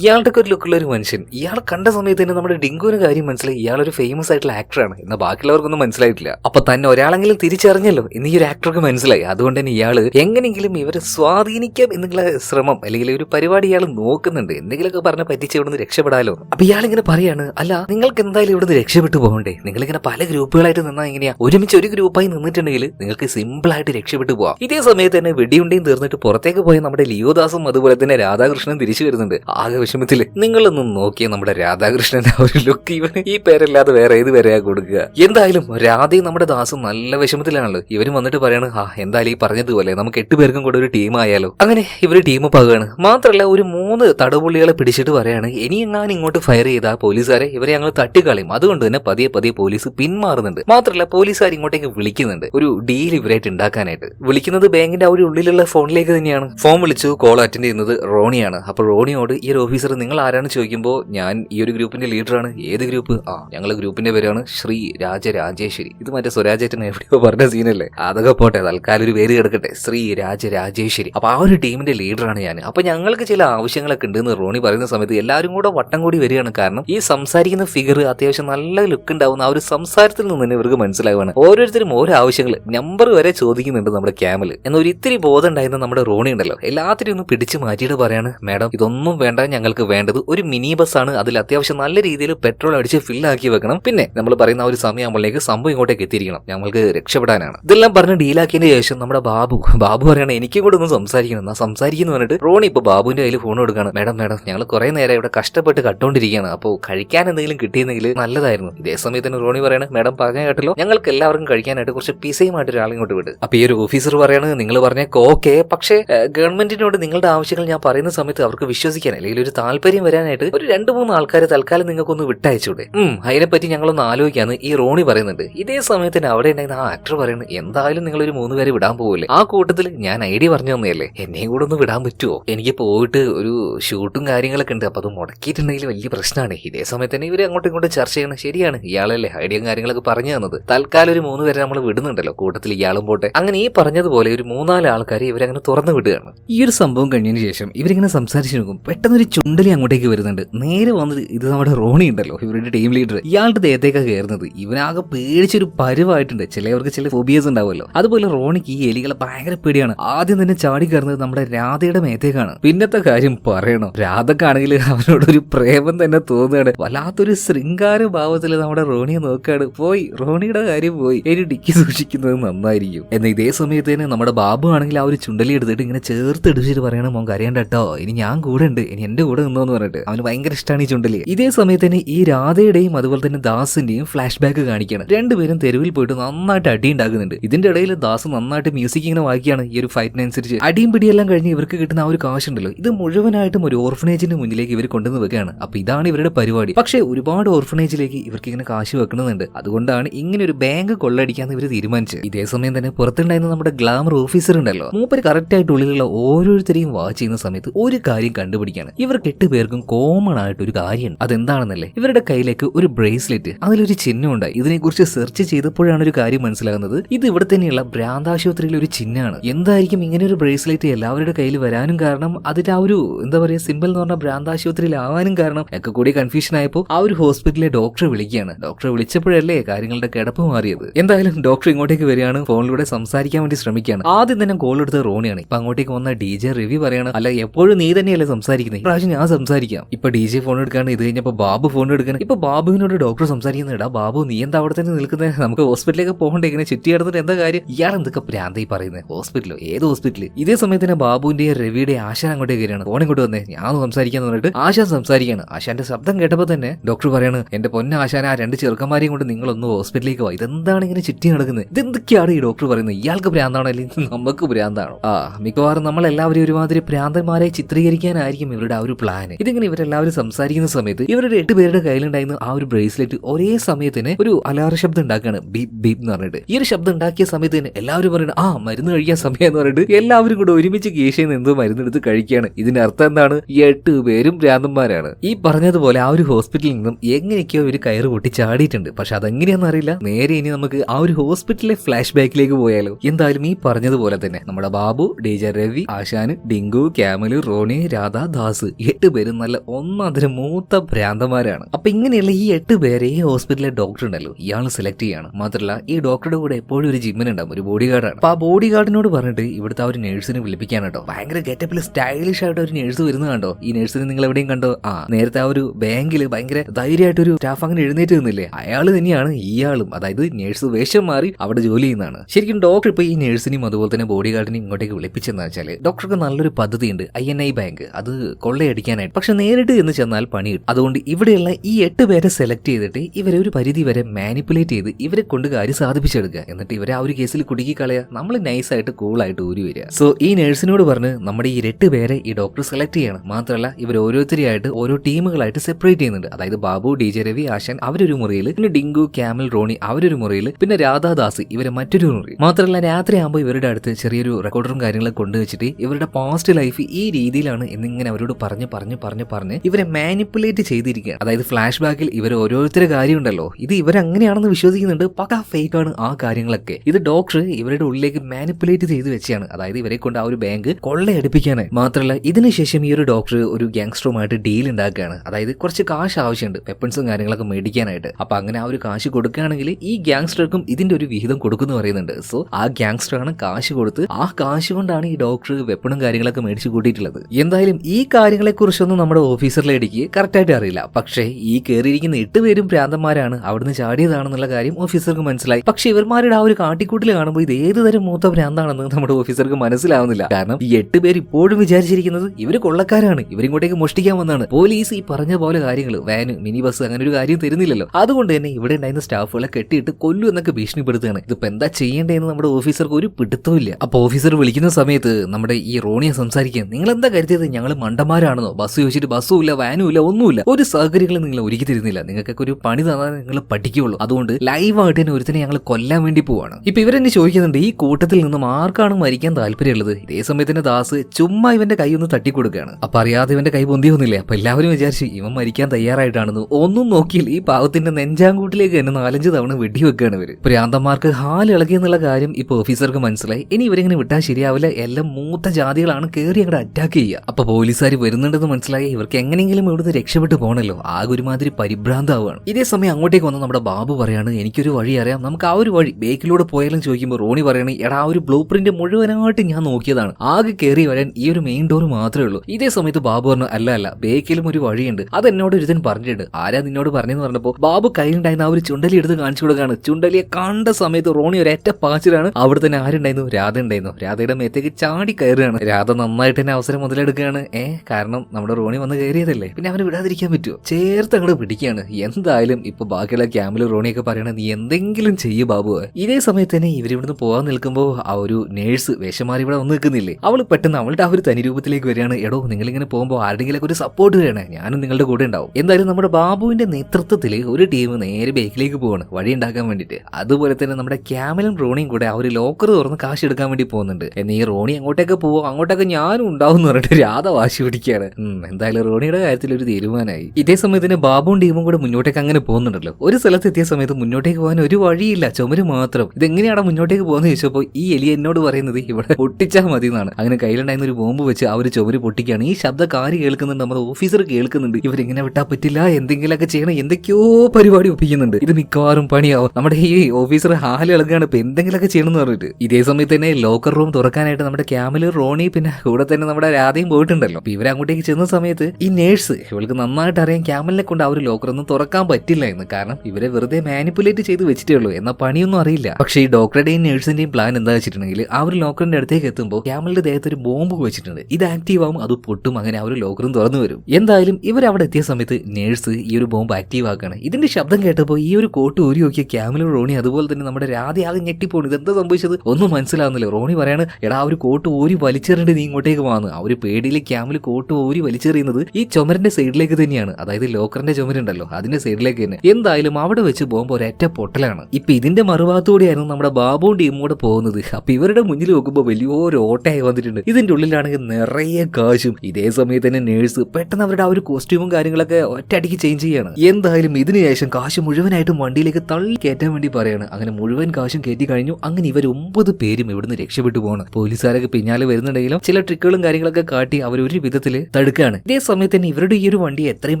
ഇയാളുടെ ഒരു ലുക്കുള്ള ഒരു മനുഷ്യൻ. ഇയാൾ കണ്ട സമയത്ത് തന്നെ നമ്മുടെ ഡിങ്കുവിന് കാര്യം മനസ്സിലായി. ഇയാൾ ഒരു ഫേമസ് ആയിട്ടുള്ള ആക്ടറാണ് എന്നാൽ ബാക്കിയുള്ളവർക്കൊന്നും മനസ്സിലായിട്ടില്ല. അപ്പൊ തന്നെ ഒരാളെങ്കിലും തിരിച്ചറിഞ്ഞല്ലോ. ഇന്ന് ഈ ഒരു ആക്ടർക്ക് മനസ്സിലായി. അതുകൊണ്ട് തന്നെ ഇയാൾ എങ്ങനെയെങ്കിലും ഇവരെ സ്വാധീനിക്കാം എന്നുള്ള ശ്രമം അല്ലെങ്കിൽ ഒരു പരിപാടി ഇയാൾ നോക്കുന്നുണ്ട്. എന്തെങ്കിലുമൊക്കെ പറഞ്ഞ് പറ്റിച്ച് ഇവിടുന്ന് രക്ഷപ്പെടാലോ അപ്പൊ ഇയാൾ ഇങ്ങനെ പറയാണ് അല്ല നിങ്ങൾക്ക് എന്തായാലും ഇവിടുന്ന് രക്ഷപ്പെട്ടു പോകണ്ടേ? നിങ്ങൾ ഇങ്ങനെ പല ഗ്രൂപ്പുകളായിട്ട് നിന്നാ എങ്ങനെയാ ഒരുമിച്ച് ഒരു ഗ്രൂപ്പായി നിന്നിട്ടുണ്ടെങ്കിൽ നിങ്ങൾക്ക് സിമ്പിൾ ആയിട്ട് രക്ഷപ്പെട്ടു പോവാം. ഇതേ സമയത്ത് തന്നെ വെടിയുണ്ടയും തീർന്നിട്ട് പുറത്തേക്ക് പോയ നമ്മുടെ ലിയോദാസും അതുപോലെ തന്നെ രാധാകൃഷ്ണൻ തിരിച്ചു വരുന്നുണ്ട്. ആകെ വിഷമത്തിൽ നിങ്ങളൊന്നും നോക്കിയ നമ്മുടെ രാധാകൃഷ്ണന്റെ ഒരു ലുക്ക് ഇവന് ഈ പേരല്ലാതെ വേറെ ഏത് പേരെയാ കൊടുക്കുക? എന്തായാലും രാധയും നമ്മുടെ ദാസും നല്ല വിഷമത്തിലാണല്ലോ ഇവരും വന്നിട്ട് പറയാണ് ആ എന്തായാലും ഈ പറഞ്ഞതുപോലെ നമുക്ക് എട്ട് പേർക്കും കൂടെ ഒരു ടീം ആയാലോ? അങ്ങനെ ഇവർ ടീം ആകുകയാണ്. മാത്രമല്ല ഒരു മൂന്ന് തടവുള്ളികളെ പിടിച്ചിട്ട് പറയാണ് ഇനി എങ്ങാനും ഇങ്ങോട്ട് ഫയർ ചെയ്താൽ പോലീസുകാരെ ഇവരെ ഞങ്ങൾ തട്ടിക്കളയും. അതുകൊണ്ട് തന്നെ പതിയെ പതിയെ പോലീസ് പിന്മാറുന്നുണ്ട്. മാത്രമല്ല പോലീസുകാർ ഇങ്ങോട്ടേക്ക് വിളിക്കുന്നുണ്ട്. ഒരു ഡീൽ ഇവരായിട്ട് ഉണ്ടാക്കാനായിട്ട്. വിളിക്കുന്നത് ബാങ്കിന്റെ ആ ഒരു ഉള്ളിലുള്ള ഫോണിലേക്ക് തന്നെയാണ്. ഫോൺ വിളിച്ചു കോൾ അറ്റൻഡ് ചെയ്യുന്നത് റോണിയാണ്. അപ്പോൾ റോണിയോട് ഈ ഒരു ഓഫീസർ നിങ്ങൾ ആരാണ്? ചോദിക്കുമ്പോൾ ഞാൻ ഈ ഒരു ഗ്രൂപ്പിന്റെ ലീഡറാണ് ഏത് ഗ്രൂപ്പ്? ആ ഞങ്ങളുടെ ഗ്രൂപ്പിന്റെ പേരാണ് ശ്രീ രാജരാജേശ്വരി. ഇത് മറ്റേ സ്വരാജേറ്റൻ എവിടെയോ പറഞ്ഞ സീനല്ലേ? അതൊക്കെ പോട്ടെ തൽക്കാലം ഒരു പേര് കിടക്കട്ടെ ശ്രീ രാജ രാജേശ്വരി. അപ്പൊ ആ ഒരു ടീമിന്റെ ലീഡറാണ് ഞാൻ അപ്പൊ ഞങ്ങൾക്ക് ചില ആവശ്യങ്ങളൊക്കെ ഉണ്ടെന്ന് റോണി പറയുന്ന സമയത്ത് എല്ലാവരും കൂടെ വട്ടം കൂടി വരികയാണ്. കാരണം ഈ സംസാരിക്കുന്ന ഫിഗർ അത്യാവശ്യം നല്ല ലുക്ക് ഉണ്ടാവുന്ന ആ ഒരു സംസാരത്തിൽ നിന്ന് തന്നെ ഇവർക്ക് മനസ്സിലാവുകയാണ്. ഓരോരുത്തരും ഓരോ ആവശ്യങ്ങൾ നമ്പർ വരെ ചോദിക്കുന്നുണ്ട് നമ്മുടെ ക്യാമൽ എന്നൊരു ഇത്തിരി ബോധം ഉണ്ടായിരുന്ന നമ്മുടെ റോണി ഉണ്ടല്ലോ. എല്ലാത്തിനും ഒന്ന് പിടിച്ചു മാറ്റിയിട്ട് പറയാണ് മാഡം ഇതൊന്നും വേണ്ട. ഞങ്ങൾക്ക് വേണ്ടത് ഒരു മിനി ബസ് ആണ്. അതിൽ അത്യാവശ്യം നല്ല രീതിയിൽ പെട്രോൾ അടിച്ച് ഫില്ലാക്കി വെക്കണം. പിന്നെ നമ്മൾ പറയുന്ന ആ ഒരു സമയമാകുമ്പോഴേക്ക് സംഭവം ഇങ്ങോട്ടേക്ക് എത്തിയിരിക്കണം. ഞങ്ങൾക്ക് രക്ഷപ്പെടാനാണ് ഇതെല്ലാം പറഞ്ഞ് ഡീലാക്കിയതിന് ശേഷം നമ്മുടെ ബാബു ബാബു പറയാണ് എനിക്കും കൂടെ ഒന്ന് സംസാരിക്കണം. എന്നാ സംസാരിക്കുന്നു പറഞ്ഞിട്ട് റോണി ഇപ്പൊ ബാബുവിന്റെ കയ്യിൽ ഫോൺ കൊടുക്കാണ്. മേഡം മേഡം ഞങ്ങൾ കുറെ നേരം ഇവിടെ കഷ്ടപ്പെട്ട് കട്ടുകൊണ്ടിരിക്കുകയാണ് അപ്പോൾ കഴിക്കാൻ എന്തെങ്കിലും കിട്ടിയെന്നെങ്കിൽ നല്ലതായിരുന്നു. ഇതേ സമയത്തിന് റോണി പറയണ മേഡം പറഞ്ഞ കേട്ടല്ലോ. ഞങ്ങൾക്ക് എല്ലാവർക്കും കഴിക്കാനായിട്ട് കുറച്ച് പിസയുമായിട്ട് ഒരാളെ ഇങ്ങോട്ട് വിട്. അപ്പൊ ഈ ഒരു ഓഫീസർ പറയാണ് നിങ്ങൾ പറഞ്ഞ ഓക്കെ പക്ഷേ ഗവൺമെന്റിനോട് നിങ്ങളുടെ ആവശ്യങ്ങൾ ഞാൻ പറയുന്ന സമയത്ത് അവർക്ക് വിശ്വസിക്കാൻ അല്ലെങ്കിൽ ഒരു താല്പര്യം വരാനായിട്ട് ഒരു രണ്ട് മൂന്ന് ആൾക്കാരെ തൽക്കാലം നിങ്ങൾക്കൊന്ന് വിട്ടയച്ചൂടെ ഉം അതിനെപ്പറ്റി ഞങ്ങളൊന്ന് ആലോചിക്കാന്ന് ഈ റോണി പറയുന്നുണ്ട്. ഇതേ സമയത്തിന് അവിടെ ഉണ്ടായിരുന്ന ആ ആക്ടർ പറയുന്നത് എന്തായാലും നിങ്ങൾ ഒരു മൂന്ന് പേര് വിടാൻ പോകില്ലേ ആ കൂട്ടത്തിൽ ഞാൻ ഐഡിയ പറഞ്ഞു തന്നെയല്ലേ എന്നെയും കൂടെ ഒന്ന് വിടാൻ പറ്റുമോ എനിക്ക് പോയിട്ട് ഒരു ഷൂട്ടും കാര്യങ്ങളൊക്കെ ഉണ്ട് അപ്പൊ അത് മുടക്കിയിട്ടുണ്ടെങ്കിൽ വലിയ പ്രശ്നമാണ്. ഇതേ സമയത്ത് തന്നെ ഇവർ അങ്ങോട്ടും ഇങ്ങോട്ടും ചർച്ച ചെയ്യണം. ശരിയാണ് ഇയാളല്ലേ ഐഡിയയും കാര്യങ്ങളൊക്കെ പറഞ്ഞു തന്നത്. തൽക്കാലം ഒരു മൂന്ന് പേരെ നമ്മൾ വിടുന്നുണ്ടല്ലോ കൂട്ടത്തിൽ ഇയാളും പോട്ടെ. അങ്ങനെ ഈ പറഞ്ഞതുപോലെ ഒരു മൂന്നാൽ ആൾക്കാരെ ഇവരങ്ങനെ തുറന്നു വിടുകയാണ്. ഈ ഒരു സംഭവം കഴിഞ്ഞതിന് ശേഷം ഇവരിങ്ങനെ സംസാരിച്ചു നോക്കും പെട്ടെന്ന് ഒരു ചുണ്ടലി അങ്ങോട്ടേക്ക് വരുന്നുണ്ട്. നേരെ വന്നത് ഇത് നമ്മുടെ റോണി ഉണ്ടല്ലോ ഇവരുടെ ടീം ലീഡർ. ഇയാളുടെ ദേഹത്തേക്കാണ് കയറുന്നത്. ഇവനാകെ പേടിച്ചൊരു പരുവായിട്ടുണ്ട്. ചിലവർക്ക് ചില ഫോബിയസ് ഉണ്ടാവുമല്ലോ. അതുപോലെ റോണിക്ക് ഈ എലികളെ ഭയങ്കര പേടിയാണ്. ആദ്യം തന്നെ ചാടി കയറുന്നത് നമ്മുടെ രാധയുടെ മേത്തേക്കാണ്. പിന്നത്തെ കാര്യം പറയണോ. രാധക്കാണെങ്കിൽ അവനോട് പ്രേമം തന്നെ തോന്നുകയാണ്. വല്ലാത്തൊരു ശൃംഗാര ഭാവത്തിൽ നമ്മുടെ റോണിയെ നോക്കുകയാണ്. പോയി റോണിയുടെ കാര്യം പോയി. ഇനി ഡിക്കി സൂക്ഷിക്കുന്നത് നന്നായിരിക്കും. എന്ന ഇതേ സമയത്ത് തന്നെ നമ്മുടെ ബാബു ആണെങ്കിൽ ആ ഒരു ചുണ്ടലി എടുത്തിട്ട് ഇങ്ങനെ ചേർത്ത് എടുത്തിട്ട് പറയണം മോൻ കരയണ്ട കേട്ടോ. ഇനി ഞാൻ കൂടെ ഉണ്ട്. ഇനി എന്റെ കൂടെ നിന്നോ എന്ന് പറഞ്ഞിട്ട്. അവന് ഭയങ്കര ഇഷ്ടമാണ് ഈ ചുണ്ടലി. ഇതേ സമയത്ത് തന്നെ ഈ രാധയുടെയും അതുപോലെ തന്നെ ദാസിന്റെയും ഫ്ലാഷ് ബാക്ക് കാണിക്കണം. രണ്ടുപേരും തെരുവിൽ പോയിട്ട് നന്നായിട്ട് അടി ഇതിന്റെ ഇടയിൽ ദാസ് നന്നായിട്ട് മ്യൂസിക് ഇങ്ങനെ വായിക്കുകയാണ് ഈ ഒരു ഫൈറ്റിനനുസരിച്ച് അടിയും പിടിയെല്ലാം കഴിഞ്ഞ് ഇവർക്ക് കിട്ടുന്ന ആ ഒരു കാശുണ്ടല്ലോ. ഇത് മുഴുവനായിട്ടും ഒരു ഓർഫനേജിന്റെ മുന്നിലേക്ക് ഇവർ കൊണ്ടുവന്ന് വെക്കുകയാണ്. അപ്പൊ ഇതാണ് ഇവരുടെ പരിപാടി. പക്ഷേ ഒരുപാട് ഓർഫനേജിലേക്ക് ഇവർക്ക് ഇങ്ങനെ കാശ് വെക്കണമെന്നുണ്ട്. അതുകൊണ്ടാണ് ഇങ്ങനെ ഒരു ബാങ്ക് കൊള്ളടിക്കാന്ന് ഇവർ തീരുമാനിച്ചത്. ഇതേ സമയം തന്നെ പുറത്തുണ്ടായിരുന്ന നമ്മുടെ ഗ്ലാമർ ഓഫീസർ ഉണ്ടല്ലോ. മൂപ്പര് കറക്റ്റ് ആയിട്ട് ഉള്ളിലുള്ള ഓരോരുത്തരെയും വാച്ച് ചെയ്യുന്ന സമയത്ത് ഒരു കാര്യം കണ്ടുപിടിക്കാണ് ഇവർക്ക് എട്ട് പേർക്കും കോമൺ ആയിട്ട് ഒരു കാര്യമുണ്ട് അതെന്താണെന്നല്ലേ? ഇവരുടെ കയ്യിലേക്ക് ഒരു ബ്രേസ്ലെറ്റ് അതിലൊരു ചിഹ്നം ഉണ്ടായി ഇതിനെക്കുറിച്ച് സെർച്ച് ചെയ്തപ്പോഴാണ് ഒരു കാര്യം മനസ്സിലാകുന്നത് ഇത് ഇവിടെ തന്നെയുള്ള ഭ്രാന്താശുപത്രിയിലെ ഒരു ചിഹ്നമാണ്. എന്തായിരിക്കും ഇങ്ങനെ ഒരു ബ്രേസ്ലെറ്റ് എല്ലാവരുടെ കയ്യിൽ വരാനും കാരണം അതിന്റെ ആ ഒരു എന്താ പറയുക സിമ്പിൾ എന്ന് പറഞ്ഞ പറഞ്ഞാൽ ഭ്രാന്താശുപത്രിയിലാവാനും കാരണം ഒക്കെ കൂടി കൺഫ്യൂഷൻ ആയപ്പോൾ ആ ഒരു ഹോസ്പിറ്റലിലെ ഡോക്ടറെ വിളിക്കുകയാണ്. ഡോക്ടറെ വിളിച്ചപ്പോഴല്ലേ കാര്യങ്ങളുടെ കിടപ്പ് മാറിയത്. എന്തായാലും ഡോക്ടർ ഇങ്ങോട്ടേക്ക് വരികയാണ്. ഫോണിലൂടെ സംസാരിക്കാൻ വേണ്ടി ശ്രമിക്കുകയാണ്. ആദ്യം തന്നെ കോൾ എടുത്ത റോണിയാണ്. ഇപ്പൊ അങ്ങോട്ടേക്ക് വന്ന ഡി ജെ റിവ്യൂ പറയാണ്. അല്ല എപ്പോഴും നീ തന്നെയല്ലേ സംസാരിക്കുന്നത് പ്രാവശ്യം ഞാൻ സംസാരിക്കാം. ഇപ്പൊ ഡി ജെ ഫോൺ എടുക്കാണ് ഇത് കഴിഞ്ഞപ്പോ ബാബു ഫോൺ എടുക്കണം. ഇപ്പൊ ബാബുവിനോട് ഡോക്ടർ സംസാരിക്കുന്നുണ്ടാ. ബാബു നീ എന്താ അവിടെ തന്നെ നിൽക്കുന്നത് നമുക്ക് ഹോസ്പിറ്റലിലേക്ക് പോകണ്ടേ ഇങ്ങനെ ചുറ്റി കിടന്നിട്ട് എന്താ കാര്യം? ഇയാൾ എന്തൊക്കെ പ്രാന്തായി പറയുന്നത് ഹോസ്പിറ്റലോ? ഏത് ഹോസ്പിറ്റൽ ഇതേ സമയത്ത് തന്നെ ബാബുവിന്റെ രവിയുടെ ആശാൻ അങ്ങോട്ടേ കയറിയാണ് ഫോൺ ഇങ്ങോട്ട് വന്നേ. ഞാൻ സംസാരിക്കാന്ന് പറഞ്ഞിട്ട് ആശാൻ സംസാരിക്കുകയാണ്. ആശാന്റെ ശബ്ദം കേട്ടപ്പോൾ തന്നെ ഡോക്ടർ പറയാണ് എന്റെ പൊന്ന ആശാൻ ആ രണ്ട് ചെറുക്കന്മാരെയും കൊണ്ട് നിങ്ങളൊന്ന് ഹോസ്പിറ്റലിലേക്ക് പോയി ഇതെന്താണ് ഇങ്ങനെ ചുറ്റി നടക്കുന്നത്? ഇതെന്തൊക്കെയാണ് ഈ ഡോക്ടർ പറയുന്നത്? ഇയാൾക്ക് ഭ്രാന്താണോ അല്ലെങ്കിൽ നമുക്ക് ഭ്രാന്താണോ ആ മിക്കവാറും നമ്മൾ എല്ലാവരും ഒരുമാതിരി പ്രാന്തന്മാരെ ചിത്രീകരിക്കാനായിരിക്കും ഇവരുടെ ആ ഒരു പ്ലാൻ ഇതിങ്ങനെ ഇവരെല്ലാവരും സംസാരിക്കുന്ന സമയത്ത് ഇവരുടെ എട്ട് പേരുടെ കയ്യിലുണ്ടായിരുന്ന ആ ഒരു ബ്രേസ്ലെറ്റ് ഒരേ സമയത്തിന് ഒരു അലാറ ശബ്ദം ഉണ്ടാക്കുകയാണ്. ബീപ് ബീപ് എന്ന് പറഞ്ഞിട്ട്. ഈ ഒരു ശബ്ദം ഉണ്ടാക്കിയ സമയത്ത് തന്നെ എല്ലാവരും പറയുന്നത് ആ മരുന്ന് കഴിക്കാൻ സമയം എന്ന് പറഞ്ഞിട്ട് എല്ലാവരും കൂടെ ഒരുമിച്ച് കേശയിൽ നിന്ന് എന്തോ മരുന്നെടുത്ത് കഴിക്കുകയാണ്. ഇതിന്റെ അർത്ഥം എന്താണ്? എട്ട് പേരും ഭ്രാന്തന്മാരാണ്. ഈ പറഞ്ഞതുപോലെ ആ ഒരു ഹോസ്പിറ്റലിൽ നിന്നും എങ്ങനെയൊക്കെയോ ഒരു കയറ് പൊട്ടി ചാടിയിട്ടുണ്ട്. പക്ഷെ അതെങ്ങനെയാണെന്ന് അറിയില്ല. നേരെ ഇനി നമുക്ക് ആ ഒരു ഹോസ്പിറ്റലിലെ ഫ്ലാഷ് ബാക്കിലേക്ക് പോയാലോ. എന്തായാലും ഈ പറഞ്ഞതുപോലെ തന്നെ നമ്മുടെ ബാബു ഡിജ രവി ആശാന് ഡിങ്കു ക്യാമലു റോണി രാധ ദാസ് എട്ട് പേരും നല്ല ഒന്നാതിന് മൂത്ത ഭ്രാന്തന്മാരാണ്. അപ്പൊ ഇങ്ങനെയുള്ള ഈ എട്ട് പേരെ ഈ ഹോസ്പിറ്റലിലെ ഡോക്ടർ ഉണ്ടല്ലോ. ഇയാൾ സെലക്ട് ചെയ്യാണ്. മാത്രമല്ല ഈ ഡോക്ടറുടെ കൂടെ എപ്പോഴും ഒരു ജിമ്മിനുണ്ടാവും ഒരു ബോഡി ഗാർഡാണ് അപ്പൊ ആ ബോഡി ഗാർഡിനോട് പറഞ്ഞിട്ട് ഇവിടുത്തെ ആ ഒരു നേഴ്സിനെ വിളിപ്പിക്കാൻ കേട്ടോ. ഭയങ്കര ഗെറ്റപ്പിൽ സ്റ്റൈലിഷ് ആയിട്ട് ഒരു നേഴ്സ് വരുന്നത് കണ്ടോ? ഈ നേഴ്സിനെ നിങ്ങൾ എവിടെയും കണ്ടോ? ആ നേരത്തെ ആ ഒരു ബാങ്കിൽ ഭയങ്കര ധൈര്യമായിട്ട് ഒരു സ്റ്റാഫ് അങ്ങനെ എഴുന്നേറ്റ് നിന്നില്ലേ? അയാൾ തന്നെയാണ് ഇയാളും. അതായത് നേഴ്സ് വേഷം മാറി അവിടെ ജോലി ചെയ്യുന്നതാണ്. ശരിക്കും ഡോക്ടർ ഇപ്പൊ ഈ നേഴ്സിനെയും അതുപോലെ തന്നെ ബോഡി ഗാർഡിനെയും ഇങ്ങോട്ടേക്ക് വിളിപ്പിച്ചെന്ന് വെച്ചാൽ ഡോക്ടർക്ക് നല്ലൊരു പദ്ധതിയുണ്ട് ഐ എൻ ഐ ബാങ്ക് അത് കൊള്ളയടിക്കാനായിട്ട്. പക്ഷെ നേരിട്ട് എന്ന് ചെന്നാൽ പണി അതുകൊണ്ട് ഇവിടെയുള്ള ഈ എട്ട് പേരെ സെലക്ട് ചെയ്തിട്ട് ഇവരെ ഒരു പരിധി വരെ മാനിപ്പുലേറ്റ് ചെയ്ത് ഇവരെ കൊണ്ട് കാര്യം സാധിപ്പിച്ചെടുക്കുക എന്നിട്ട് ഇവരെ ആ ഒരു കേസിൽ കുടുക്കി കളയുക. നമ്മൾ നൈസായിട്ട് കൂളായിട്ട് ഊരി വരിക. സോ ഈ നഴ്സിനോട് പറഞ്ഞ് നമ്മുടെ ഈ എട്ട് പേരെ ഈ ഡോക്ടർ സെലക്ട് ചെയ്യണം. മാത്രമല്ല ഇവർ ഓരോരുത്തരെയായിട്ട് ഓരോ ടീമുകളായിട്ട് സെപ്പറേറ്റ് ചെയ്യുന്നുണ്ട്. അതായത് ബാബു ഡി ജെ രവി ആശാൻ അവരൊരു മുറിയിൽ പിന്നെ ഡിങ്കു ക്യാമൽ റോണി അവരൊരു മുറിയിൽ പിന്നെ രാധാദാസ് ഇവരെ മറ്റൊരു മുറി മാത്രമല്ല രാത്രി ആകുമ്പോൾ ഇവരുടെ അടുത്ത് ചെറിയൊരു റെക്കോർഡറും കാര്യങ്ങളൊക്കെ കൊണ്ടുവച്ചിട്ട് ഇവരുടെ പാസ്റ്റ് ലൈഫ് ഈ രീതിയിലാണ് എന്നിങ്ങനെ അവരോട് പറഞ്ഞ് പറഞ്ഞ് പറഞ്ഞ് പറഞ്ഞ് ഇവരെ മാനിപ്പുലേറ്റ് ചെയ്തിരിക്കുകയാണ്. അതായത് ഫ്ലാഷ് ബാക്കിൽ ഇവർ ഓരോരുത്തരുടെ കാര്യമുണ്ടല്ലോ. ഇത് ഇവരങ്ങനെയാണെന്ന് വിശ്വസിക്കുന്നുണ്ട്. പക്ക ഫേക്ക് ആണ്. ആ കാര്യങ്ങളൊക്കെ. ഇത് ഡോക്ടർ ഇവരുടെ ഉള്ളിലേക്ക് മാനിപ്പുലേറ്റ് ചെയ്ത് വെച്ചാണ് അതായത് ഇവരെ കൊണ്ട് ആ ഒരു ബാങ്ക് കൊള്ളയടിപ്പിക്കാണ് മാത്രമല്ല ഇതിനുശേഷം ഈ ഒരു ഡോക്ടർ ഒരു ഗ്യാങ്സ്റ്ററുമായിട്ട് ഡീൽ ഉണ്ടാക്കുകയാണ് അതായത് കുറച്ച് കാശ് ആവശ്യമുണ്ട് വെപ്പൺസും കാര്യങ്ങളൊക്കെ മേടിക്കാനായിട്ട്. അപ്പൊ അങ്ങനെ ആ ഒരു കാശ് കൊടുക്കുകയാണെങ്കിൽ ഈ ഗ്യാങ്സ്റ്റർക്കും ഇതിന്റെ ഒരു വിഹിതം കൊടുക്കുന്നു പറയുന്നുണ്ട്. സോ ആ ഗ്യാങ്സ്റ്ററാണ് കാശ് കൊടുത്ത് ആ കാശ് കൊണ്ടാണ് ഈ ഡോക്ടർ വെപ്പണും കാര്യങ്ങളൊക്കെ മേടിച്ചു കൂട്ടിയിട്ടുള്ളത്. എന്തായാലും ഈ കാര്യങ്ങളെ കുറിച്ചൊന്നും നമ്മുടെ ഓഫീസറിലെ ഇടയ്ക്ക് കറക്റ്റായിട്ട് അറിയില്ല. പക്ഷേ ഈ കയറിയിരിക്കുന്ന എട്ട് പേരും ഭ്രാന്തന്മാരാണ് അവിടുന്ന് ചാടിയതാണെന്നുള്ള കാര്യം ഓഫീസർക്ക് മനസ്സിലായി. പക്ഷെ ഇവന്മാരുടെ ആ ഒരു കാട്ടിക്കൂട്ടിൽ കാണുമ്പോൾ ഇത് ഏത് തരം മൂത്ത ഭ്രാന്താണെന്ന് നമ്മുടെ ഓഫീസർക്ക് മനസ്സിലാവുന്നില്ല. കാരണം ഈ എട്ട് പേര് ഇപ്പോഴും വിചാരിച്ചിരിക്കുന്നത് ഇവർ കൊള്ളക്കാരാണ്. ഇവരിങ്ങോട്ടേക്ക് മോഷ്ടിക്കാൻ വന്നാണ്. പോലീസ് ഈ പറഞ്ഞ പോലെ കാര്യങ്ങൾ വാന് മിനി ബസ് അങ്ങനെ ഒരു കാര്യം തരുന്നില്ലല്ലോ. അതുകൊണ്ട് തന്നെ ഇവിടെ ഉണ്ടായിരുന്ന സ്റ്റാഫുകളെ കെട്ടിയിട്ട് കൊല്ലു എന്നൊക്കെ ഭീഷണിപ്പെടുത്തുകയാണ്. ഇതിപ്പോ എന്താ ചെയ്യേണ്ടതെന്ന് നമ്മുടെ ഓഫീസർക്ക് ഒരു പിടുത്തവും ഇല്ല. അപ്പൊ ഓഫീസർ വിളിക്കുന്ന സമയത്ത് നമ്മുടെ ഈ റോണിയെ സംസാരിക്കാൻ നിങ്ങൾ എന്താ കരുതിയത്? ഞങ്ങൾ മണ്ടന്മാരാണെന്നോ? ബസ് ചോദിച്ചിട്ട് ബസ്സും ഇല്ല വാനും ഇല്ല ഒന്നുമില്ല. ഒരു സൗകര്യങ്ങളും നിങ്ങൾ ഒരുക്കി തരുന്നില്ല. നിങ്ങൾക്കൊക്കെ ഒരു പണി തന്നാൽ നിങ്ങൾ പഠിക്കുകയുള്ളൂ. അതുകൊണ്ട് ലൈവായിട്ട് തന്നെ ഒരുത്തനെ ഞങ്ങൾ കൊല്ലാൻ വേണ്ടി പോവാണ്. ഇപ്പൊ ഇവരെന്നെ ചോദിക്കുന്നുണ്ട്? ഈ കൂട്ടത്തിൽ നിന്നും ആർക്കാണ് മരിക്കാൻ താല്പര്യമുള്ളത്? ഇതേ സമയത്തിന് ദാസ് ചുമ്മാ ഇവന്റെ കൈ ഒന്ന് തട്ടിക്കൊടുക്കുകയാണ്. അപ്പൊ അറിയാതെ ഇവന്റെ കൈ പൊന്തി വന്നില്ലേ അപ്പൊ എല്ലാവരും വിചാരിച്ചു ഇവൻ മരിക്കാൻ തയ്യാറായിട്ടാണെന്ന്. ഒന്നും നോക്കിയില്ല. ഈ പാവത്തിന്റെ നെഞ്ചാങ്കൂട്ടിലേക്ക് തന്നെ നാലഞ്ച് തവണ വെടിവെക്കുകയാണ് ഇവർ. പ്രാന്തന്മാർക്ക് ഹാൽ ഇളകി എന്നുള്ള കാര്യം ഇപ്പൊ ഓഫീസർക്ക് മനസ്സിലായി. ഇനി ഇവരിങ്ങനെ വിട്ടാൽ ശരിയാവില്ല. എല്ലാം മൂത്ത ജാതികളാണ്. കയറി അങ്ങോട്ട് അറ്റാക്ക് ചെയ്യുക. അപ്പൊ പോലീസുകാർ വരുന്നുണ്ടെന്ന് മനസ്സിലായി. ഇവർക്ക് എങ്ങനെയെങ്കിലും ഇവിടുന്ന് രക്ഷപ്പെട്ടു പോകണല്ലോ ആകെ ഒരുമാതിരി പരിഭ്രാന്താവുകയാണ്. ഇതേ സമയം അങ്ങോട്ടേക്ക് വന്ന നമ്മുടെ ബാബു പറയാണ് എനിക്കൊരു വഴി അറിയാം. നമുക്ക് ആ ഒരു ബേക്കിലൂടെ പോയാലും ചോദിക്കുമ്പോൾ റോണി പറയണേ എടാ ഒരു ബ്ലൂ പ്രിന്റ് മുഴുവനായിട്ട് ഞാൻ നോക്കിയതാണ്. ആകെ കയറി വരാൻ ഈ ഒരു മെയിൻ ഡോർ മാത്രമേ ഉള്ളൂ. ഇതേ സമയത്ത് ബാബു പറഞ്ഞു അല്ല അല്ല ബേക്കിലും ഒരു വഴിയുണ്ട്. അത് എന്നോട് ഒരുതൻ പറഞ്ഞിട്ടുണ്ട്. ആരാ നിന്നോട് പറഞ്ഞെന്ന് പറഞ്ഞപ്പോൾ ബാബു കയ്യിലുണ്ടായിരുന്ന ആ ഒരു ചുണ്ടലി എടുത്ത് കാണിച്ചു കൊടുക്കുകയാണ്. ചുണ്ടലിയെ കണ്ട സമയത്ത് റോണി ഒരു ഒരൊറ്റ പാച്ചിലാണ്. അവിടെ തന്നെ ആരുണ്ടായിരുന്നു? രാധ ഉണ്ടായിരുന്നു. രാധയുടെ മേത്തേക്ക് ചാടി കയറുകയാണ്. രാധ നന്നായിട്ട് തന്നെ അവസരം മുതലെടുക്കുകയാണ്. ഏ കാരണം നമ്മുടെ റോണി വന്ന് കയറിയതല്ലേ? പിന്നെ അവന് വിടാതിരിക്കാൻ പറ്റുമോ ചേർത്ത് അങ്ങോട്ട് പിടിക്കുകയാണ്. എന്തായാലും ഇപ്പൊ ബാക്കിയുള്ള ക്യാമ്പിൽ റോണിയൊക്കെ പറയണത് നീ എന്തെങ്കിലും ചെയ്യ് ബാബു. ഇതേ സമയത്ത് തന്നെ ഇവരിവിടുന്ന് പോകാൻ നിൽക്കുമ്പോൾ ആ ഒരു നേഴ്സ് വേഷമാരി ഇവിടെ വന്ന് നിൽക്കുന്നില്ലേ? അവൾ പെട്ടെന്ന് അവളുടെ ആ ഒരു തനി രൂപത്തിലേക്ക് വരികയാണ്. എടോ നിങ്ങളിങ്ങനെ പോകുമ്പോൾ ആരുടെങ്കിലൊക്കെ ഒരു സപ്പോർട്ട് വേണേ ഞാനും നിങ്ങളുടെ കൂടെ ഉണ്ടാവും. എന്തായാലും നമ്മുടെ ബാബുവിന്റെ നേതൃത്വത്തിൽ ഒരു ടീം നേരെ ബേക്കിലേക്ക് പോവാണ്. വഴി ഉണ്ടാക്കാൻ വേണ്ടിയിട്ട്. അതുപോലെ തന്നെ നമ്മുടെ ക്യാമലും റോണിയും കൂടെ ആ ഒരു ലോക്കർ തുറന്ന് കാശ് എടുക്കാൻ വേണ്ടി പോകുന്നുണ്ട്. എന്നീ റോണി അങ്ങോട്ടേക്ക് പോവോ? അങ്ങോട്ടേക്ക് ഞാനും ഉണ്ടാവും എന്ന് പറഞ്ഞിട്ട് രാധ വാശി പിടിക്കുകയാണ്. എന്തായാലും റോണിയുടെ കാര്യത്തിൽ ഒരു തീരുമാനമായി. ഇതേ സമയത്തിന് ബാബുവും ടീമും കൂടെ മുന്നോട്ടേക്ക് അങ്ങനെ പോകുന്നുണ്ടല്ലോ. ഒരു സ്ഥലത്ത് എത്തിയ സമയത്ത് മുന്നോട്ടേക്ക് പോകാൻ ഒരു വഴിയില്ല. ചുമര് മാത്രം. ഇതെങ്ങനെയാണ് മുന്നോട്ടേക്ക് പോകുന്നത് ചോദിച്ചപ്പോൾ ഈ എലി എന്നോട് പറയുന്നത് ഇവിടെ പൊട്ടിച്ചാൽ മതി എന്നാണ് അങ്ങനെ കയ്യിലുണ്ടായിരുന്ന ഒരു ബോംബ് വെച്ച് അവർ ചുമര് പൊട്ടിക്കുകയാണ്. ഈ ശബ്ദം കാര്യം കേൾക്കുന്നുണ്ട് നമ്മുടെ ഓഫീസർ കേൾക്കുന്നുണ്ട്. ഇവരിങ്ങനെ വിട്ടാൽ പറ്റില്ല എന്തെങ്കിലുമൊക്കെ ചെയ്യണം എന്തൊക്കെയോ പരിപാടി ഒപ്പിക്കുന്നുണ്ട്. ഇത് മിക്കവാറും പണിയാവും. നമ്മുടെ ഈ ഓഫീസർ ഹാൽ ഇളകുകയാണ് ഇപ്പൊ എന്തെങ്കിലുമൊക്കെ ചെയ്യണമെന്ന് പറഞ്ഞിട്ട്. ഇതേ സമയത്ത് തന്നെ ലോക്കർ റൂം തുറക്കാനായിട്ട് നമ്മുടെ ക്യാമിൽ റോണി പിന്നെ കൂടെ തന്നെ നമ്മുടെ രാധയും പോയിട്ടുണ്ടല്ലോ. അപ്പൊ ഇവരങ്ങോട്ടേക്ക് ചെന്ന സമയത്ത് ഈ നേഴ്സ് ഇവൾക്ക് നന്നായിട്ട് അറിയാം ക്യാമലിനെ കൊണ്ട് ആ ഒരു ലോക്കർ ഒന്നും തുറക്കാൻ പറ്റില്ല എന്ന്. കാരണം ഇവരെ വെറുതെ മാനിപ്പുലേറ്റ് ചെയ്ത് വെച്ചിട്ടേ ഉള്ളൂ. എന്നാൽ പണിയൊന്നും അറിയില്ല. പക്ഷേ ഈ ഡോക്ടറുടെയും നേഴ്സിന്റെയും പ്ലാൻ എന്താ വെച്ചിട്ടുണ്ടെങ്കിൽ ആ ഒരു ലോക്കറിന്റെ അടുത്തേക്ക് എത്തുമ്പോൾ ക്യാമലിന്റെ ദേഹത്ത് ഒരു ബോംബ് വെച്ചിട്ടുണ്ട്. ഇത് ആക്റ്റീവ് ആവും അത് പൊട്ടും അങ്ങനെ ആ ഒരു ലോക്കറും തുറന്നു വരും. എന്തായാലും ഇവർ അവിടെ എത്തിയ സമയത്ത് നേഴ്സ് ഈ ഒരു ബോംബ് ആക്റ്റീവ് ആക്കുകയാണ് ഇതിന്റെ ശബ്ദം കേട്ടപ്പോൾ ഈ ഒരു കോട്ട് ഊരി നോക്കിയ ക്യാമലും റോണി അതുപോലെ തന്നെ നമ്മുടെ രാധ ആകെ ഞെട്ടിപ്പോണ്. ഇതെന്താ സംഭവിച്ചത്? ഒന്നും മനസ്സിലാവുന്നില്ല. റോണി പറയാണ് എടാ ആ ഒരു കോട്ട് ഊരി വലിച്ചെറിഞ്ഞിട്ട് നീ ഇങ്ങോട്ടേക്ക് വന്ന് ആ ഒരു പേടിയിൽ ക്യാമിൽ കോട്ട് ഊരി വലിച്ചെറിയുന്നത് ഈ ചുമരിന്റെ സൈഡിലേക്ക് തന്നെയാണ്. അതായത് ലോക്കറിന്റെ ചുമരുണ്ടല്ലോ അതിന്റെ സൈഡിലേക്ക് തന്നെ. എന്തായാലും അവിടെ വെച്ച് ബോംബ് ഒരൊറ്റ പൊട്ടലാണ്. ഇപ്പൊ ഇതിന്റെ മറുഭാഗത്തൂടെയായിരുന്നു നമ്മുടെ ബാബുവും ടീമും കൂടെ പോകുന്നത്. അപ്പൊ ഇവരുടെ മുന്നിൽ നോക്കുമ്പോൾ വലിയൊരു ഓട്ടയായി വന്നിട്ടുണ്ട്. ഇതിന്റെ ഉള്ളിലാണെങ്കിൽ നിറയെ കാശും ഇതേ സമയത്ത് തന്നെ നേഴ്സ് പെട്ടെന്ന് അവരുടെ ആ ഒരു കോസ്റ്റ്യൂമും കാര്യങ്ങളൊക്കെ ഒറ്റയടിക്ക് ചേഞ്ച് ചെയ്യാണ്. എന്തായാലും ഇതിനുശേഷം കാശ് മുഴുവനായിട്ടും വണ്ടിയിലേക്ക് തള്ളി കയറ്റാൻ വേണ്ടി പറയാണ്. അങ്ങനെ മുഴുവൻ കാശും കയറ്റി കഴിഞ്ഞു. അങ്ങനെ ഇവർ ഒമ്പത് പേരും ഇവിടുന്ന് രക്ഷപ്പെട്ടു പോകണം പോലീസുകാരൊക്കെ പിന്നാലെ വരുന്നുണ്ടെങ്കിലും ചില ട്രിക്കുകളും കാര്യങ്ങളൊക്കെ കാട്ടി അവർ ഒരു വിധത്തിൽ തടുക്കുകയാണ് ഇതേ സമയത്ത് തന്നെ ഇവരുടെ ഈ ഒരു വണ്ടി എത്രയും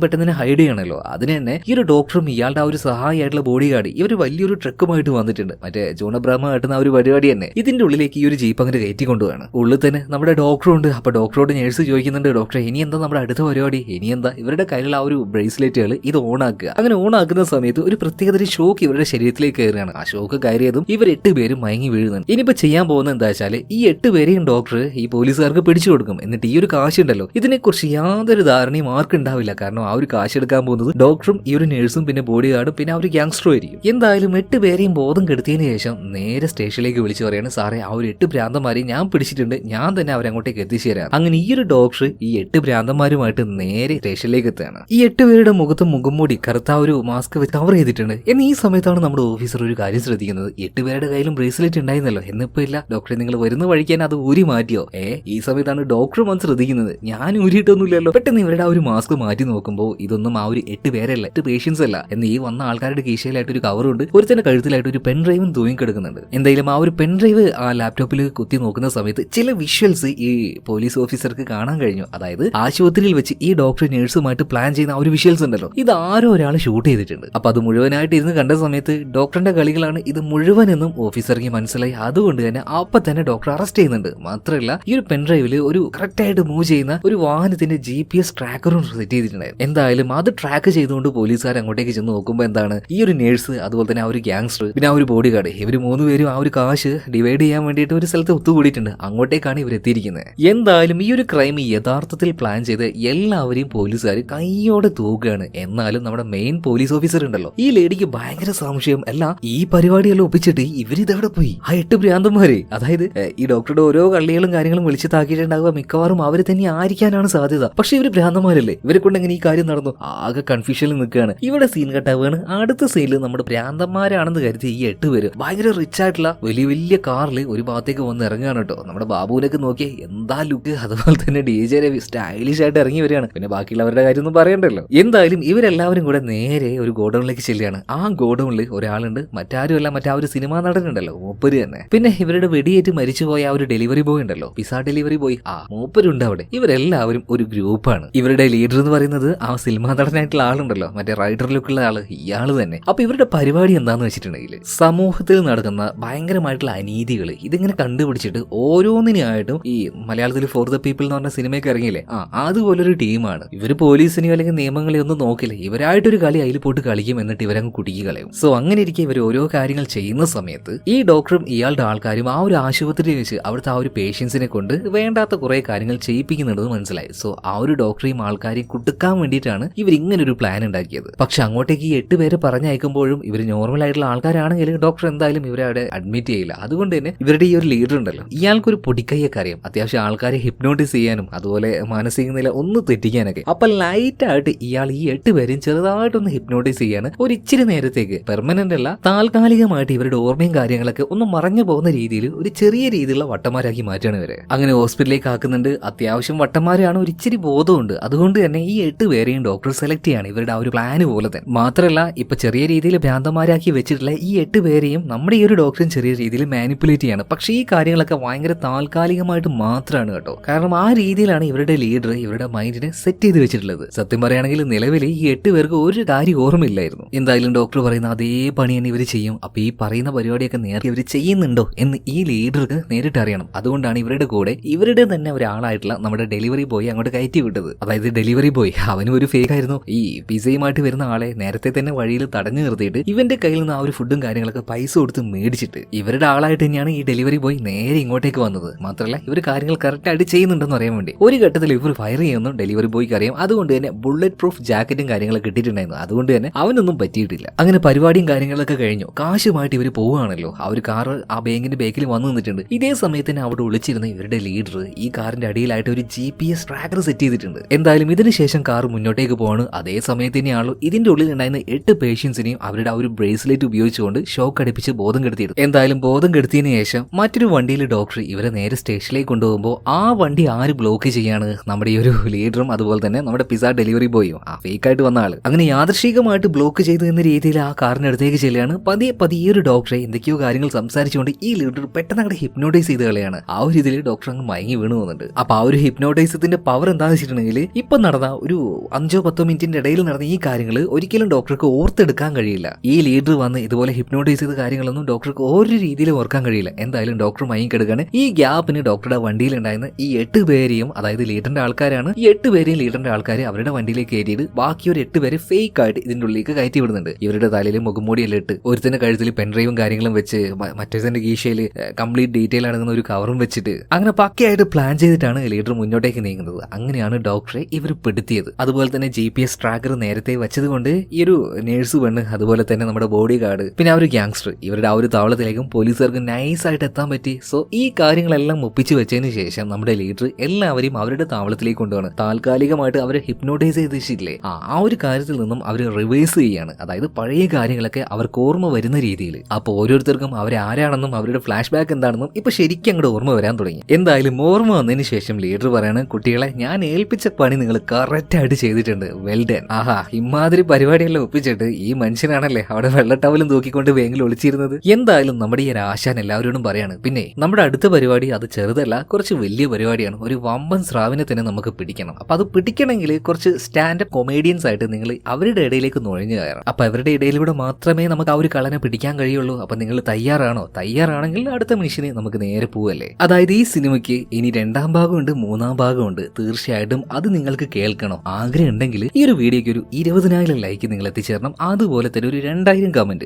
പെട്ടെന്ന് ഹൈഡ് ചെയ്യണല്ലോ. അതിന് തന്നെ ഈ ഒരു ഡോക്ടറും ഇയാളുടെ ആ ഒരു സഹായിയായിട്ടുള്ള ബോഡി ഗാർഡ് ഇവർ വലിയൊരു ട്രക്കുമായിട്ട് വന്നിട്ടുണ്ട്. മറ്റേ ജോൺ അബ്രാഹ്മ കാട്ടുന്ന ഒരു പരിപാടി തന്നെ. ഇതിന്റെ ഉള്ളിലേക്ക് ഈ ഒരു ജീപ്പ് അങ്ങനെ കയറ്റി കൊണ്ടുവാണ് ഉള്ളിൽ തന്നെ നമ്മുടെ ഡോക്ടറും ഉണ്ട് അപ്പൊ ഡോക്ടറോട് നേഴ്സ് ചോദിക്കുന്നുണ്ട് ഡോക്ടറെ ഇനി എന്താ നമ്മുടെ അടുത്ത പരിപാടി? ഇനി എന്താ? ഇവരുടെ കയ്യിലുള്ള ആ ഒരു ബ്രേസ്ലെറ്റുകൾ ഇത് ഓൺ ആക്കുക അങ്ങനെ ഓൺ ആക്കുന്ന സമയത്ത് ഒരു പ്രത്യേകതരം ഷോക്ക് ഇവരുടെ ശരീരത്തിലേക്ക് കയറുകയാണ്. ആ ഷോക്ക് കയറിയതും ഇവർ എട്ട് പേരും മയങ്ങി വീഴുന്നുണ്ട് ഇനിയിപ്പോ ചെയ്യാൻ പോകുന്നത് എന്താ വെച്ചാൽ ഈ എട്ട് പേരെയും ഡോക്ടർ ഈ പോലീസുകാർക്ക് പിടിച്ചു കൊടുക്കും. എന്നിട്ട് ഈ ഒരു കാശ് ഉണ്ടല്ലോ. ഇതിനെക്കുറിച്ച് യാതൊരു ധാരണയും ആർക്കും ഉണ്ടാവില്ല. കാരണം ആ ഒരു കാശ് എടുക്കാൻ പോകുന്നത് ഡോക്ടറും ഈ ഒരു നേഴ്സും പിന്നെ ബോഡി ഗാർഡും പിന്നെ ആ ഒരു ഗ്യാങ്സ്റ്ററും ആയിരിക്കും. എന്തായാലും എട്ട് പേരെയും ബോധം കെടുത്തിയതിനു ശേഷം നേരെ സ്റ്റേഷനിലേക്ക് വിളിച്ചു പറയാണ് സാറേ ആ ഒരു എട്ട് ഭ്രാന്തന്മാരെ ഞാൻ പിടിച്ചിട്ടുണ്ട്. ഞാൻ തന്നെ അവരങ്ങോട്ടേക്ക് എത്തിച്ചു തരാം അങ്ങനെ ഈ ഒരു ഡോക്ടർ ഈ എട്ട് ഭ്രാന്തന്മാരുമായിട്ട് നേരെ സ്റ്റേഷനിലേക്ക് എത്തുകയാണ്. ഈ എട്ട് പേരുടെ മുഖത്തും മുഖംമൂടി കറുത്ത ഒരു മാസ്ക് വെച്ച് കവർ ചെയ്തിട്ടുണ്ട്. എന്നാൽ ഈ സമയത്താണ് നമ്മുടെ ഓഫീസർ ഒരു കാര്യം ശ്രദ്ധിക്കുന്നത്. എട്ട് പേരുടെ കയ്യിലും ബ്രേസ്ലെറ്റ് ഉണ്ടായിരുന്നല്ലോ. എന്നിപ്പോ ഇല്ല. ഡോക്ടറെ നിങ്ങൾ വരുന്ന വഴിക്കാൻ അത് ഊരി മാറ്റിയോ? ഏ ഈ സമയത്താണ് ഡോക്ടർ വന്ന് ശ്രദ്ധിക്കുന്നത്. ഞാൻ ഊരിയിട്ടൊന്നുമില്ലല്ലോ. പെട്ടെന്ന് ഇവരുടെ ആ ഒരു മാസ്ക് മാറ്റി നോക്കുമ്പോൾ ഇതൊന്നും ആ ഒരു എട്ട് പേരല്ല എട്ട് പേഷ്യൻസ് അല്ല എന്ന് ഈ വന്ന ആൾക്കാരുടെ കീശയിലായിട്ട് ഒരു കവറുണ്ട്. ഒരുത്തന്റെ കഴുത്തിലായിട്ട് ഒരു പെൻ ഡ്രൈവും തൂങ്ങി കിടക്കുന്നുണ്ട് എന്തായാലും ആ ഒരു പെൻ ഡ്രൈവ് ആ ലാപ്ടോപ്പിൽ കുത്തി നോക്കുന്ന സമയത്ത് ചില വിഷ്വൽസ് ഈ പോലീസ് ഓഫീസർക്ക് കാണാൻ കഴിഞ്ഞു. അതായത് ആശുപത്രിയിൽ വെച്ച് ഈ ഡോക്ടർ നേഴ്സുമായിട്ട് പ്ലാൻ ചെയ്യുന്ന ഒരു വിഷ്വൽസ് ഉണ്ടല്ലോ. ഇത് ആരോ ഒരാൾ ഷൂട്ട് ചെയ്തിട്ടുണ്ട്. അപ്പൊ അത് മുഴുവനായിട്ട് ഇരുന്ന് കണ്ട സമയത്ത് ഡോക്ടറിന്റെ കളികളാണ് ഇത് മുഴുവനെന്നും ഓഫീസർക്ക് മനസ്സിലായി. അതുകൊണ്ട് തന്നെ അപ്പൊ തന്നെ ഡോക്ടർ അറസ്റ്റ് ചെയ്യുന്നുണ്ട്. മാത്രമല്ല ഈ ഒരു പെൻ ഡ്രൈവിൽ ഒരു കറക്റ്റ് ആയിട്ട് മൂവ് ചെയ്യുന്ന ഒരു വാഹനത്തിന്റെ ജി പി എസ് ട്രാക്കറും സെറ്റ് ചെയ്തിട്ടുണ്ടായിരുന്നു. എന്തായാലും അത് ട്രാക്ക് ചെയ്തുകൊണ്ട് പോലീസുകാർ അങ്ങോട്ടേക്ക് ചെന്ന് നോക്കുമ്പോൾ എന്താണ്? ഈ ഒരു നേഴ്സ് അതുപോലെ തന്നെ ആ ഒരു ഗ്യാങ്സ്റ്റർ പിന്നെ ഒരു ബോഡി ഗാർഡ് ഇവർ മൂന്ന് പേരും ആ ഒരു കാശ് ഡിവൈഡ് ചെയ്യാൻ വേണ്ടിയിട്ട് ഒരു സ്ഥലത്ത് ഒത്തുകൂടിയിട്ടുണ്ട്. അങ്ങോട്ടേക്കാണ് ഇവർ എത്തിയിരിക്കുന്നത്. എന്തായാലും ഈ ഒരു ക്രൈം യഥാർത്ഥത്തിൽ പ്ലാൻ ചെയ്ത് എല്ലാവരെയും പോലീസുകാർ കൈയോടെ തൂക്കുകയാണ്. എന്നാലും നമ്മുടെ മെയിൻ പോലീസ് ഓഫീസർ ഉണ്ടല്ലോ. ഈ ലേഡിക്ക് ഭയങ്കര സംശയം. അല്ല ഈ പരിപാടിയെല്ലാം ഒപ്പിച്ചിട്ട് ഇവരിതെവിടെ പോയി? ആ എട്ട് ഭ്രാന്തന്മാരെ. അതായത് ഈ ഡോക്ടറുടെ ഓരോ കള്ളികളും കാര്യങ്ങളും വിളിച്ച് താക്കിയിട്ടുണ്ടാവുക മിക്കവാറും അവർ തന്നെ ആയിരിക്കാനാണ് സാധ്യത. പക്ഷെ ഇവർ ഭ്രാന്തന്മാരല്ലേ? ഇവരെ കൊണ്ട് എങ്ങനെ ഈ കാര്യം നടന്നു? ആകെ കൺഫ്യൂഷനിൽ നിൽക്കുകയാണ്. ഇവിടെ സീൻ കട്ടാവുകയാണ് അടുത്ത സീനിൽ നമ്മുടെ ഭ്രാന്തന്മാരാണെന്ന് കരുതി എട്ട് പേര്. ഭയങ്കര റിച്ച് ആയിട്ടുള്ള വലിയ വലിയ കാറിൽ ഒരു ഭാഗത്തേക്ക് വന്ന് ഇറങ്ങുകയാണ് കേട്ടോ. നമ്മുടെ ബാബുവിനൊക്കെ നോക്കിയേ എന്താ ലുക്ക് അതുപോലെ തന്നെ ഡി ജെ രവി സ്റ്റൈലിഷ് ആയിട്ട് ഇറങ്ങി വരികയാണ്. പിന്നെ ബാക്കിയുള്ളവരുടെ കാര്യം ഒന്നും പറയണ്ടല്ലോ. എന്തായാലും ഇവരെല്ലാവരും കൂടെ നേരെ ഒരു ഗോഡൌണിലേക്ക് ചെല്ലുകയാണ്. ആ ഗോഡൌണിൽ ഒരാളുണ്ട്. മറ്റാരുമല്ല മറ്റാ ഒരു സിനിമാ നടനുണ്ടല്ലോ മൂപ്പര് തന്നെ. പിന്നെ ഇവരുടെ വെടിയേറ്റ് മരിച്ചുപോയ ആ ഒരു ഡെലിവറി ബോയ് ഉണ്ടല്ലോ. പിസ ഡെലിവറി ബോയ് ആ മൂപ്പരുണ്ട് അവിടെ. ഇവരെല്ലാവരും ഒരു ഗ്രൂപ്പാണ് ഇവരുടെ ലീഡർ എന്ന് പറയുന്നത് ആ സിനിമാ നടനായിട്ടുള്ള ആളുണ്ടല്ലോ. മറ്റേ റൈഡർ ലുക്കുള്ള ആൾ. ഇയാൾ തന്നെ. അപ്പൊ ഇവരുടെ പരിപാടി എന്താന്ന് വെച്ചിട്ടുണ്ടെങ്കിൽ സമൂഹത്തിൽ നടക്കുന്ന ഭയങ്കരമായിട്ടുള്ള അനീതികൾ ഇതിങ്ങനെ കണ്ടുപിടിച്ചിട്ട് ഓരോന്നിനായിട്ടും ഈ മലയാളത്തിൽ ഫോർ ദ പീപ്പിൾ എന്ന് പറഞ്ഞ സിനിമയൊക്കെ ഇറങ്ങിയില്ലേ? ആ അതുപോലൊരു ടീമാണ്. ഇവർ പോലീസിനെയോ അല്ലെങ്കിൽ നിയമങ്ങളെയോ ഒന്നും നോക്കില്ല. ഇവരായിട്ടൊരു കളി അതിൽ പോയിട്ട് കളിക്കും എന്നിട്ട് ഇവരങ്ങ് കുടുക്കി കളയും. സോ അങ്ങനെ ഇരിക്കെ ഇവർ ഓരോ കാര്യങ്ങൾ ചെയ്യുന്ന സമയത്ത് ഈ ഡോക്ടറും ഇയാളുടെ ആൾക്കാരും ആ ഒരു ആശുപത്രിയിൽ വെച്ച് അവിടുത്തെ ആ ഒരു പേഷ്യൻസിനെ കൊണ്ട് വേണ്ടാത്ത കുറെ കാര്യങ്ങൾ ചെയ്യിപ്പിക്കുന്നുണ്ടെന്ന് മനസ്സിലായി. സോ ആ ഒരു ഡോക്ടറെയും ആൾക്കാരെയും കുടുക്കാൻ വേണ്ടിയിട്ടാണ് ഇവർ ഇങ്ങനെ ഒരു പ്ലാൻ ഉണ്ടാക്കിയത്. പക്ഷെ അങ്ങോട്ടേക്ക് ഈ എട്ട് പേരെ പറഞ്ഞയക്കുമ്പോഴും ഇവർ നോർമൽ ആയിട്ടുള്ള ആൾക്കാരാണെങ്കിൽ ഡോക്ടർ എന്തായാലും ഇവരെ അവിടെ അഡ്മിറ്റ് ചെയ്യില്ല. അതുകൊണ്ട് തന്നെ ഇവരുടെ ഈ ഒരു ലീഡർ ഉണ്ടല്ലോ ഇയാൾക്കൊരു പൊടിക്കൈയൊക്കെ അറിയാം അത്യാവശ്യം ആൾക്കാരെ ഹിപ്നോട്ടിസ് ചെയ്യാനും അതുപോലെ മാനസിക നില ഒന്ന് തെറ്റിക്കാനൊക്കെ. അപ്പൊ ലൈറ്റ് ആയിട്ട് ഇയാൾ ഈ എട്ട് പേരെയും ചെറുതായിട്ടൊന്ന് ഹിപ്നോട്ടിസ് ചെയ്യാണ് ഒരു ഇച്ചിരി നേരത്തേക്ക് പെർമനന്റ് അല്ല താൽക്കാലികമായിട്ട് ഇവരുടെ ഓർമ്മയും കാര്യങ്ങളൊക്കെ ഒന്ന് മറഞ്ഞു പോകുന്ന രീതിയിൽ ഒരു ചെറിയ രീതിയിലുള്ള വട്ടന്മാരാക്കി മാറ്റാണ് ഇവരെ. അങ്ങനെ ഹോസ്പിറ്റലിലേക്ക് ആക്കുന്നുണ്ട്. അത്യാവശ്യം വട്ടന്മാരാണ് ഒരു ഇച്ചിരി ബോധമുണ്ട്. അതുകൊണ്ട് തന്നെ ഈ എട്ട് പേരെയും ഡോക്ടർ സെലക്ട് ചെയ്യാണ് ഇവരുടെ ആ ഒരു പ്ലാന് പോലെ തന്നെ. മാത്രമല്ല ഇപ്പൊ ചെറിയ രീതിയിൽ ഭ്രാന്തമാരാക്കി വെച്ചിട്ടുള്ള ഈ എട്ട് പേരെയും നമ്മുടെ ഈ ഒരു ഡോക്ടറും ചെറിയ രീതിയിൽ മാനിപ്പുലേറ്റ് ചെയ്യാണ്. പക്ഷേ ഈ കാര്യങ്ങളൊക്കെ ഭയങ്കര താൽക്കാലികമായിട്ട് മാത്രമാണ് കേട്ടോ. കാരണം ആ രീതിയിലാണ് ഇവരുടെ ലീഡർ ഇവരുടെ മൈൻഡിനെ സെറ്റ് ചെയ്ത് വെച്ചിട്ടുള്ളത്. സത്യം പറയുകയാണെങ്കിൽ നിലവിൽ ഈ എട്ട് പേർക്ക് ഒരു കാര്യം ഓർമ്മയില്ലായിരുന്നു. എന്തായാലും ഡോക്ടർ പറയുന്ന അതേ പണി തന്നെ ഇവർ ചെയ്യും. അപ്പൊ ഈ പറയുന്ന പരിപാടിയൊക്കെ നേരത്തെ ഇവർ ചെയ്യുന്നുണ്ടോ എന്ന് ഈ ലീഡർക്ക് നേരിട്ട് അറിയണം. അതുകൊണ്ടാണ് ഇവരുടെ കൂടെ ഇവരുടെ തന്നെ ഒരാളായിട്ടുള്ള നമ്മുടെ ഡെലിവറി ബോയ് അങ്ങോട്ട് കയറ്റി വിട്ടത്. അതായത് ഡെലിവറി ബോയ് അവനും ഒരു ഫേക്ക് ആയിരുന്നു. ഈ പിസയുമായിട്ട് വരുന്ന ആളെ നേരത്തെ തന്നെ വഴിയിൽ തടഞ്ഞു നിർത്തിയിട്ട് ഇവന്റെ കയ്യിൽ നിന്ന് ആ ഒരു ഫുഡും കാര്യങ്ങളൊക്കെ പൈസ കൊടുത്ത് മേടിച്ചിട്ട് ഇവരുടെ ആളായിട്ട് തന്നെയാണ് ഈ ഡെലിവറി ബോയ് നേരെ ഇങ്ങോട്ടേക്ക് വന്നത്. മാത്രമല്ല ഇവർ കാര്യങ്ങൾ കറക്റ്റ് ആയിട്ട് ചെയ്യുന്നുണ്ടെന്ന് അറിയാൻ വേണ്ടി. ഒരു ഘട്ടത്തിൽ ഇവർ ഫയർ ചെയ്യുന്നു ഡെലിവറി ബോയ്ക്ക് അറിയാം. അതുകൊണ്ട് തന്നെ ബുള്ളറ്റ് പ്രൂഫ് ജാക്കറ്റും കാര്യങ്ങളൊക്കെ കിട്ടിയിട്ടുണ്ടായിരുന്നു അതുകൊണ്ട് തന്നെ അവനൊന്നും പറ്റിയിട്ടില്ല. അങ്ങനെ പരിപാടിയും കാര്യങ്ങളൊക്കെ കഴിഞ്ഞു. കാശുമായിട്ട് ഇവർ പോവുകയാണല്ലോ. ആ ഒരു കാർ ആ ബാങ്കിന്റെ ബേക്കിൽ വന്നു നിന്നിട്ടുണ്ട്. ഇതേ സമയത്ത് തന്നെ അവിടെ ഒളിച്ചിരുന്ന ഇവരുടെ ലീഡർ ഈ കാറിന്റെ അടിയിലായിട്ട് ഒരു G P S tracker set ചെയ്തിട്ടുണ്ട്. എന്തായാലും ഇതിന് ശേഷം കാർ മുന്നോട്ടേക്ക് പോവാണ്. അതേ സമയത്ത് തന്നെയാണല്ലോ ഇതിന്റെ ഉള്ളിൽ ഉണ്ടായിരുന്ന എട്ട് പേഷ്യൻസിനെയും അവരുടെ ആ ഒരു ബ്രേസ്ലെറ്റ് ഉപയോഗിച്ചുകൊണ്ട് ഷോക്ക് അടിപ്പിച്ച് ബോധം കെടുത്തിയിരുന്നു എന്തായാലും ബോധം കെടുത്തിയതിനു ശേഷം മറ്റൊരു വണ്ടിയിൽ ഡോക്ടർ ഇവരെ നേരെ സ്റ്റേഷനിലേക്ക് കൊണ്ടുപോകുമ്പോൾ ആ വണ്ടി ആര് ബ്ലോക്ക് ചെയ്യാണ്? നമ്മുടെ ഈ ഒരു ലീഡറും അതുപോലെ തന്നെ നമ്മുടെ പിസ ഡെലിവറി ബോയും ആ ഫേക്ക് ആയിട്ട് വന്ന ആൾ. അങ്ങനെ യാദൃശികമായിട്ട് ബ്ലോക്ക് ചെയ്തു എന്ന രീതിയിൽ ആ കാറിന് അടുത്തേക്ക് ചെല്ലുകയാണ്. പതിയെ പതിയെ ഒരു ഡോക്ടറെ എന്തൊക്കെയോ കാര്യങ്ങൾ സംസാരിച്ചുകൊണ്ട് ഈ ലീഡർ പെട്ടെന്ന് അങ്ങോട്ട് ഹിപ്നോട്ടൈസ് ചെയ്ത് കളയാണ്. ആ ഒരു രീതിയിൽ ഡോക്ടർ അങ്ങ് മയങ്ങി വീണു പോകുന്നുണ്ട്. അപ്പൊ ആ ഒരു ഹിപ്നോട്ടൈസത്തിന്റെ പവർ എന്താണെന്ന് വെച്ചിട്ടുണ്ടെങ്കിൽ ഇപ്പൊ നടന്ന ഒരു അഞ്ചോ പത്തോ മിനിറ്റിന്റെ ഇടയിൽ നടന്ന ഈ കാര്യങ്ങൾ ഒരിക്കലും ഡോക്ടർക്ക് ഓർത്തെടുക്കാൻ കഴിയില്ല. ഈ ലീഡർ വന്ന് ഇതുപോലെ ഹിപ്നോട്ടൈസ് ചെയ്ത കാര്യങ്ങളൊന്നും ഡോക്ടർക്ക് ഒരു രീതിയിലും ഓർക്കാൻ കഴിയില്ല. എന്തായാലും ഡോക്ടർ മയങ്ങി കെടുക്കാണ്. ഈ ഗ്യാപ്പിന് ഡോക്ടറുടെ വണ്ടിയിൽ ഉണ്ടായിരുന്ന ഈ എട്ട് പേരെയും അതായത് ലീഡറിന്റെ ആൾക്കാരാണ് ഈ എട്ട് പേരെയും ലീഡറിന്റെ ആൾക്കാർ അവരുടെ വണ്ടിയിലേക്ക് കയറ്റിയിട്ട് ബാക്കി ഒരു എട്ട് പേരെ ഫേക്ക് ആയിട്ട് ഇതിന്റെ ഉള്ളിലേക്ക് കയറ്റി വിടുന്നുണ്ട് ഇവരുടെ തലയിൽ മുഖംമൂടിയെല്ലാം ഇട്ട് ഒരുത്തിന്റെ കഴുത്തിൽ പെൻഡ്രൈവും കാര്യങ്ങളും വെച്ച് മറ്റേതിന്റെ കീശയിൽ കംപ്ലീറ്റ് ഡീറ്റെയിൽ അടങ്ങുന്ന ഒരു കവറും വെച്ചിട്ട് അങ്ങനെ പക്കയായിട്ട് പ്ലാൻ ചെയ്തിട്ടാണ് ലീഡർ മുന്നോട്ടേക്ക് നീങ്ങുന്നത്. അങ്ങനെയാണ് ഡോക്ടറെ ഇവർ പെടുത്തിയത്. അതുപോലെ തന്നെ ജി പി എസ് ട്രാക്കർ നേരത്തെ വെച്ചതുകൊണ്ട് ഈ ഒരു നേഴ്സ് പെണ്ണ് അതുപോലെ തന്നെ നമ്മുടെ ബോഡി ഗാർഡ് പിന്നെ ആ ഒരു ഗ്യാങ്സ്റ്റർ ഇവരുടെ ആ ഒരു താവളത്തിലേക്കും പോലീസുകാർക്ക് നൈസായിട്ട് എത്താൻ പറ്റി. സോ ഈ കാര്യങ്ങളെല്ലാം ഒപ്പിച്ചു വെച്ചതിന് ശേഷം നമ്മുടെ ലീഡർ എല്ലാവരെയും അവരുടെ താവളത്തിലേക്ക് കൊണ്ടുപോകണം താൽക്കാലികമായിട്ട് അവരെ ഹിപ്നോട്ടൈസ് ചെയ്ത് ആ ആ ഒരു കാര്യത്തിൽ നിന്നും അവർ റിവേഴ്സ് ചെയ്യാണ്. അതായത് പഴയ കാര്യങ്ങളൊക്കെ അവർക്ക് ഓർമ്മ വരുന്ന രീതിയിൽ. അപ്പോൾ ഓരോരുത്തർക്കും അവരെ ആരാണെന്നും അവരുടെ ഫ്ലാഷ് ബാക്ക് എന്താണെന്നും ഇപ്പൊ ശരിക്കും അങ്ങോട്ട് ഓർമ്മ വരാൻ തുടങ്ങി. എന്തായാലും ഓർമ്മ വന്നതിന് ശേഷം ലീഡർ പറയാണ് കുട്ടികളെ ഞാൻ ഏൽപ്പിച്ച പണി നിങ്ങൾ കറക്റ്റ് ആയിട്ട് ചെയ്തിട്ടുണ്ട്. വെൽ ഡൺ ആഹാ ഇമാതിരി പരിപാടിയെല്ലാം ഒപ്പിച്ചിട്ട് ഈ മനുഷ്യനാണല്ലേ അവിടെ വെള്ളട്ടവലും തൂക്കിക്കൊണ്ട് ബാങ്കിൽ ഒളിച്ചിരുന്നത്? എന്തായാലും നമ്മുടെ ഈ ആശാൻ എല്ലാവരോടും പറയാണ്. പിന്നെ നമ്മുടെ അടുത്ത പരിപാടി അത് ചെറുതല്ല കുറച്ച് വലിയ പരിപാടിയാണ്. ഒരു വമ്പൻ സ്രാവിനെ തന്നെ നമുക്ക് പിടിക്കണം. അപ്പൊ അത് പിടിക്കണമെങ്കിൽ കുറച്ച് സ്റ്റാൻഡപ്പ് കൊമേഡിയൻസ് ആയിട്ട് നിങ്ങൾ അവരുടെ ഇടയിലേക്ക് നുഴഞ്ഞു കയറണം. അപ്പൊ അവരുടെ ഇടയിലൂടെ മാത്രമേ നമുക്ക് ആ ഒരു കളനെ പിടിക്കാൻ കഴിയുള്ളൂ. അപ്പൊ നിങ്ങൾ തയ്യാറാണോ? തയ്യാറാണെങ്കിൽ അടുത്ത മിഷന് നമുക്ക് നേരെ പോവല്ലേ? അതായത് ഈ സിനിമയ്ക്ക് ഇനി രണ്ടാം ഭാഗമുണ്ട് മൂന്നാം ഭാഗമുണ്ട്. തീർച്ചയായിട്ടും അത് നിങ്ങൾക്ക് കേൾക്കണം. ആഗ്രഹം ഉണ്ടെങ്കിൽ ഈ ഒരു വീഡിയോക്ക് ഒരു ഇരുപതിനായിരം ലൈക്ക് നിങ്ങൾ എത്തിച്ചേരണം. അതുപോലെ തന്നെ ഒരു രണ്ടായിരം കമന്റ്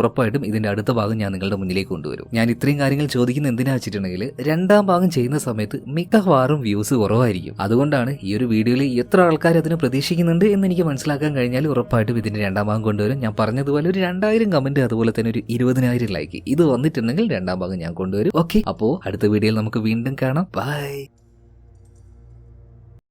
ഉറപ്പായിട്ടും ഇതിന്റെ അടുത്ത ഭാഗം ഞാൻ നിങ്ങളുടെ മുന്നിലേക്ക് കൊണ്ടുവരും. ഞാൻ ഇത്രയും കാര്യങ്ങൾ ചോദിക്കുന്ന എന്തിനാ വെച്ചിട്ടുണ്ടെങ്കിൽ രണ്ടാം ഭാഗം ചെയ്യുന്ന സമയത്ത് മിക്കവാറും വ്യൂസ് കുറവായിരിക്കും. അതുകൊണ്ടാണ് ഈ ഒരു വീഡിയോയിൽ എത്ര ആൾക്കാർ അതിനെ പ്രതീക്ഷിക്കുന്നുണ്ട് എന്ന് എനിക്ക് മനസ്സിലാക്കാൻ കഴിഞ്ഞാൽ ഉറപ്പായിട്ടും ഇതിന്റെ രണ്ടാം ഭാഗം കൊണ്ടുവരും. ഞാൻ പറഞ്ഞതുപോലെ ഒരു രണ്ടായിരം കമന്റ് അതുപോലെ തന്നെ ഒരു ഇരുപതിനായിരം ലൈക്ക് ഇത് വന്നിട്ടുണ്ടെങ്കിൽ രണ്ടാം ഭാഗം ഞാൻ കൊണ്ടുവരും. ഓക്കെ അപ്പോൾ അടുത്ത വീഡിയോയിൽ നമുക്ക് വീണ്ടും കാണാം. ബൈ